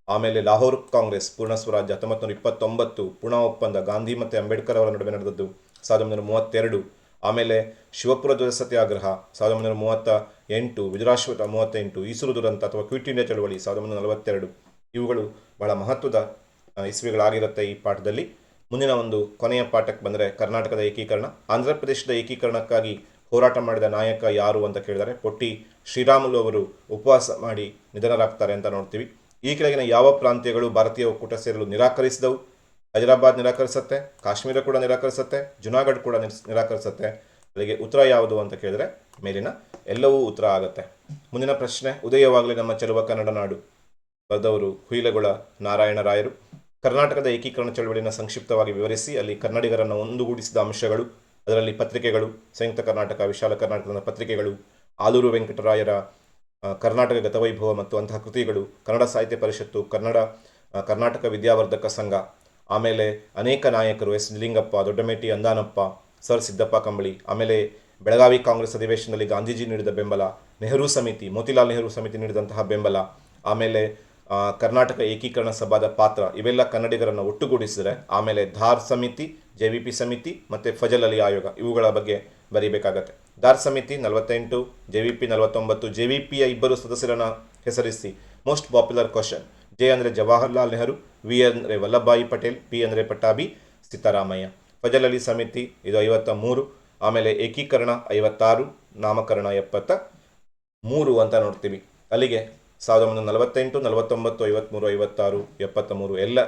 ಆಮೇಲೆ ಲಾಹೋರ್ ಕಾಂಗ್ರೆಸ್ ಪೂರ್ಣ ಸ್ವರಾಜ್ಯ ಹತ್ತೊಂಬತ್ತು ನೂರ ಇಪ್ಪತ್ತೊಂಬತ್ತು, ಪುಣಾ ಒಪ್ಪಂದ ಗಾಂಧಿ ಮತ್ತು ಅಂಬೇಡ್ಕರ್ ಅವರ ನಡುವೆ ನಡೆದದ್ದು ಸಾವಿರದ ಒಂಬೈನೂರ ಮೂವತ್ತೆರಡು. ಆಮೇಲೆ ಶಿವಪುರ ಧ್ವಜ ಸತ್ಯಾಗ್ರಹ ಸಾವಿರದ ಒಂಬೈನೂರ ಮೂವತ್ತ ಎಂಟು, ವಿಜುರಾಶ್ವತ ಮೂವತ್ತೆಂಟು, ಈಸೂರು ದುರಂತ ಅಥವಾ ಕ್ವಿಟ್ ಇಂಡಿಯಾ ಚಳವಳಿ ಸಾವಿರದ ಒಂಬೈನೂರ ನಲವತ್ತೆರಡು, ಇವುಗಳು ಬಹಳ ಮಹತ್ವದ ಇಸ್ವಿಗಳಾಗಿರುತ್ತೆ ಈ ಪಾಠದಲ್ಲಿ. ಮುಂದಿನ ಒಂದು ಕೊನೆಯ ಪಾಠಕ್ಕೆ ಬಂದರೆ ಕರ್ನಾಟಕದ ಏಕೀಕರಣ, ಆಂಧ್ರ ಪ್ರದೇಶದ ಏಕೀಕರಣಕ್ಕಾಗಿ ಹೋರಾಟ ಮಾಡಿದ ನಾಯಕ ಯಾರು ಅಂತ ಕೇಳಿದರೆ ಪೊಟ್ಟಿ ಶ್ರೀರಾಮುಲು ಅವರು ಉಪವಾಸ ಮಾಡಿ ನಿಧನರಾಗ್ತಾರೆ ಅಂತ ನೋಡ್ತೀವಿ. ಈ ಕೆಳಗಿನ ಯಾವ ಪ್ರಾಂತ್ಯಗಳು ಭಾರತೀಯ ಒಕ್ಕೂಟ ಸೇರಲು ನಿರಾಕರಿಸಿದವು? ಹೈದರಾಬಾದ್ ನಿರಾಕರಿಸುತ್ತೆ, ಕಾಶ್ಮೀರ ಕೂಡ ನಿರಾಕರಿಸುತ್ತೆ ಜುನಾಗಢ್ ಕೂಡ ನಿರಾಕರಿಸುತ್ತೆ. ಅಲ್ಲಿಗೆ ಉತ್ತರ ಯಾವುದು ಅಂತ ಕೇಳಿದ್ರೆ ಮೇಲಿನ ಎಲ್ಲವೂ ಉತ್ತರ ಆಗುತ್ತೆ. ಮುಂದಿನ ಪ್ರಶ್ನೆ, ಉದಯವಾಗಲಿ ನಮ್ಮ ಚೆಲುವ ಕನ್ನಡ ನಾಡು. ಬರೆದವರು ಹುಯಿಲಗೊಳ ನಾರಾಯಣ ರಾಯರು. ಕರ್ನಾಟಕದ ಏಕೀಕರಣ ಚಳವಳಿಯನ್ನು ಸಂಕ್ಷಿಪ್ತವಾಗಿ ವಿವರಿಸಿ, ಅಲ್ಲಿ ಕನ್ನಡಿಗರನ್ನು ಒಂದುಗೂಡಿಸಿದ ಅಂಶಗಳು, ಅದರಲ್ಲಿ ಪತ್ರಿಕೆಗಳು, ಸಂಯುಕ್ತ ಕರ್ನಾಟಕ, ವಿಶಾಲ ಕರ್ನಾಟಕದ ಪತ್ರಿಕೆಗಳು, ಆಲೂರು ವೆಂಕಟರಾಯರ ಕರ್ನಾಟಕ ಗತವೈಭವ ಮತ್ತು ಅಂತಹ ಕೃತಿಗಳು, ಕನ್ನಡ ಸಾಹಿತ್ಯ ಪರಿಷತ್ತು, ಕನ್ನಡ ಕರ್ನಾಟಕ ವಿದ್ಯಾವರ್ಧಕ ಸಂಘ ಆಮೇಲೆ ಅನೇಕ ನಾಯಕರು ಎಸ್ ನಿಲಿಂಗಪ್ಪ ದೊಡ್ಡಮೇಟಿ ಅಂದಾನಪ್ಪ, ಸರ್ ಸಿದ್ದಪ್ಪ ಕಂಬಳಿ, ಆಮೇಲೆ ಬೆಳಗಾವಿ ಕಾಂಗ್ರೆಸ್ ಅಧಿವೇಶನದಲ್ಲಿ ಗಾಂಧೀಜಿ ನೀಡಿದ ಬೆಂಬಲ, ನೆಹರು ಸಮಿತಿ, ಮೋತಿಲಾಲ್ ನೆಹರು ಸಮಿತಿ ನೀಡಿದಂತಹ ಬೆಂಬಲ, ಆಮೇಲೆ ಕರ್ನಾಟಕ ಏಕೀಕರಣ ಸಭಾದ ಪಾತ್ರ, ಇವೆಲ್ಲ ಕನ್ನಡಿಗರನ್ನು ಒಟ್ಟುಗೂಡಿಸಿದರೆ, ಆಮೇಲೆ ಧಾರ್ ಸಮಿತಿ, ಜೆ ವಿ ಪಿ ಸಮಿತಿ ಮತ್ತು ಫಜಲ್ ಅಲಿ ಆಯೋಗ, ಇವುಗಳ ಬಗ್ಗೆ ಬರೀಬೇಕಾಗತ್ತೆ. ಧಾರ್ ಸಮಿತಿ ನಲವತ್ತೆಂಟು, ಜೆ ವಿ ಪಿ ನಲವತ್ತೊಂಬತ್ತು, ಜೆ ವಿ ಪಿಯ ಇಬ್ಬರು ಸದಸ್ಯರನ್ನು ಹೆಸರಿಸಿ ಮೋಸ್ಟ್ ಪಾಪ್ಯುಲರ್ ಕ್ವಶನ್ ಜೆ ಅಂದರೆ ಜವಾಹರ್ಲಾಲ್ ನೆಹರು, ವಿ ಅಂದರೆ ವಲ್ಲಭಾಯಿ ಪಟೇಲ್, ಪಿ ಅಂದರೆ ಪಟ್ಟಾಭಿ, ಸಿದ್ದರಾಮಯ್ಯ. ಫಜಲ್ ಅಲಿ ಸಮಿತಿ ಇದು ಐವತ್ತ ಮೂರು ಆಮೇಲೆ ಏಕೀಕರಣ ಐವತ್ತಾರು, ನಾಮಕರಣ ಎಪ್ಪತ್ತ ಮೂರು ಅಂತ ನೋಡ್ತೀವಿ. ಅಲ್ಲಿಗೆ ಸಾವಿರದ ಒಂಬೈನೂರ ನಲವತ್ತೆಂಟು ನಲವತ್ತೊಂಬತ್ತು ಐವತ್ತ್ಮೂರು ಐವತ್ತಾರು ಎಪ್ಪತ್ತ ಮೂರು ಎಲ್ಲ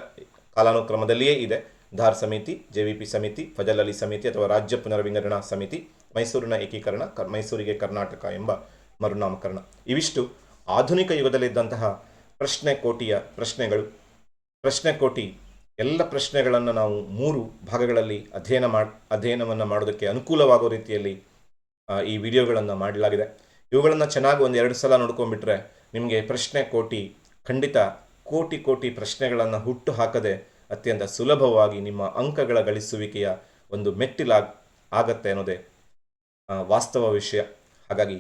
ಕಾಲಾನುಕ್ರಮದಲ್ಲಿಯೇ ಇದೆ. ಧಾರ್ ಸಮಿತಿ, ಜೆ ವಿ ಪಿ ಸಮಿತಿ ಫಜಲ್ ಸಮಿತಿ ಅಥವಾ ರಾಜ್ಯ ಪುನರ್ವಿಂಗಡಣಾ ಸಮಿತಿ, ಮೈಸೂರಿನ ಏಕೀಕರಣ ಮೈಸೂರಿಗೆ ಕರ್ನಾಟಕ ಎಂಬ ಮರುನಾಮಕರಣ. ಇವಿಷ್ಟು ಆಧುನಿಕ ಯುಗದಲ್ಲಿದ್ದಂತಹ ಪ್ರಶ್ನೆ ಕೋಟಿಯ ಪ್ರಶ್ನೆಗಳು. ಪ್ರಶ್ನೆ ಕೋಟಿ ಎಲ್ಲ ಪ್ರಶ್ನೆಗಳನ್ನು ನಾವು ಮೂರು ಭಾಗಗಳಲ್ಲಿ ಅಧ್ಯಯನ ಮಾಡಿ, ಅಧ್ಯಯನವನ್ನು ಮಾಡೋದಕ್ಕೆ ಅನುಕೂಲವಾಗೋ ರೀತಿಯಲ್ಲಿ ಈ ವಿಡಿಯೋಗಳನ್ನು ಮಾಡಲಾಗಿದೆ. ಇವುಗಳನ್ನು ಚೆನ್ನಾಗಿ ಒಂದು ಎರಡು ಸಲ ನೋಡ್ಕೊಂಡ್ಬಿಟ್ರೆ ನಿಮಗೆ ಪ್ರಶ್ನೆ ಕೋಟಿ ಖಂಡಿತ ಕೋಟಿ ಕೋಟಿ ಪ್ರಶ್ನೆಗಳನ್ನು ಹುಟ್ಟು ಹಾಕದೆ ಅತ್ಯಂತ ಸುಲಭವಾಗಿ ನಿಮ್ಮ ಅಂಕಗಳ ಗಳಿಸುವಿಕೆಯ ಒಂದು ಮೆಟ್ಟಿಲಾಗ್, ಆಗತ್ತೆ ಅನ್ನೋದೇ ವಾಸ್ತವ ವಿಷಯ. ಹಾಗಾಗಿ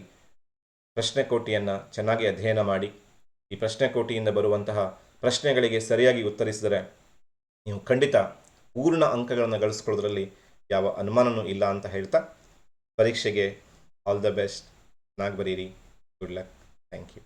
ಪ್ರಶ್ನೆ ಕೋಟಿಯನ್ನು ಚೆನ್ನಾಗಿ ಅಧ್ಯಯನ ಮಾಡಿ. ಈ ಪ್ರಶ್ನೆ ಕೋಟಿಯಿಂದ ಬರುವಂತಹ ಪ್ರಶ್ನೆಗಳಿಗೆ ಸರಿಯಾಗಿ ಉತ್ತರಿಸಿದರೆ ನೀವು ಖಂಡಿತ ಪೂರ್ಣ ಅಂಕಗಳನ್ನು ಗಳಿಸ್ಕೊಳ್ಳೋದ್ರಲ್ಲಿ ಯಾವ ಅನುಮಾನನೂ ಇಲ್ಲ ಅಂತ ಹೇಳ್ತಾ ಪರೀಕ್ಷೆಗೆ ಆಲ್ ದ ಬೆಸ್ಟ್ ನಾಗ್ ಬರೀರಿ ಗುಡ್ ಲಕ್ ಥ್ಯಾಂಕ್ ಯು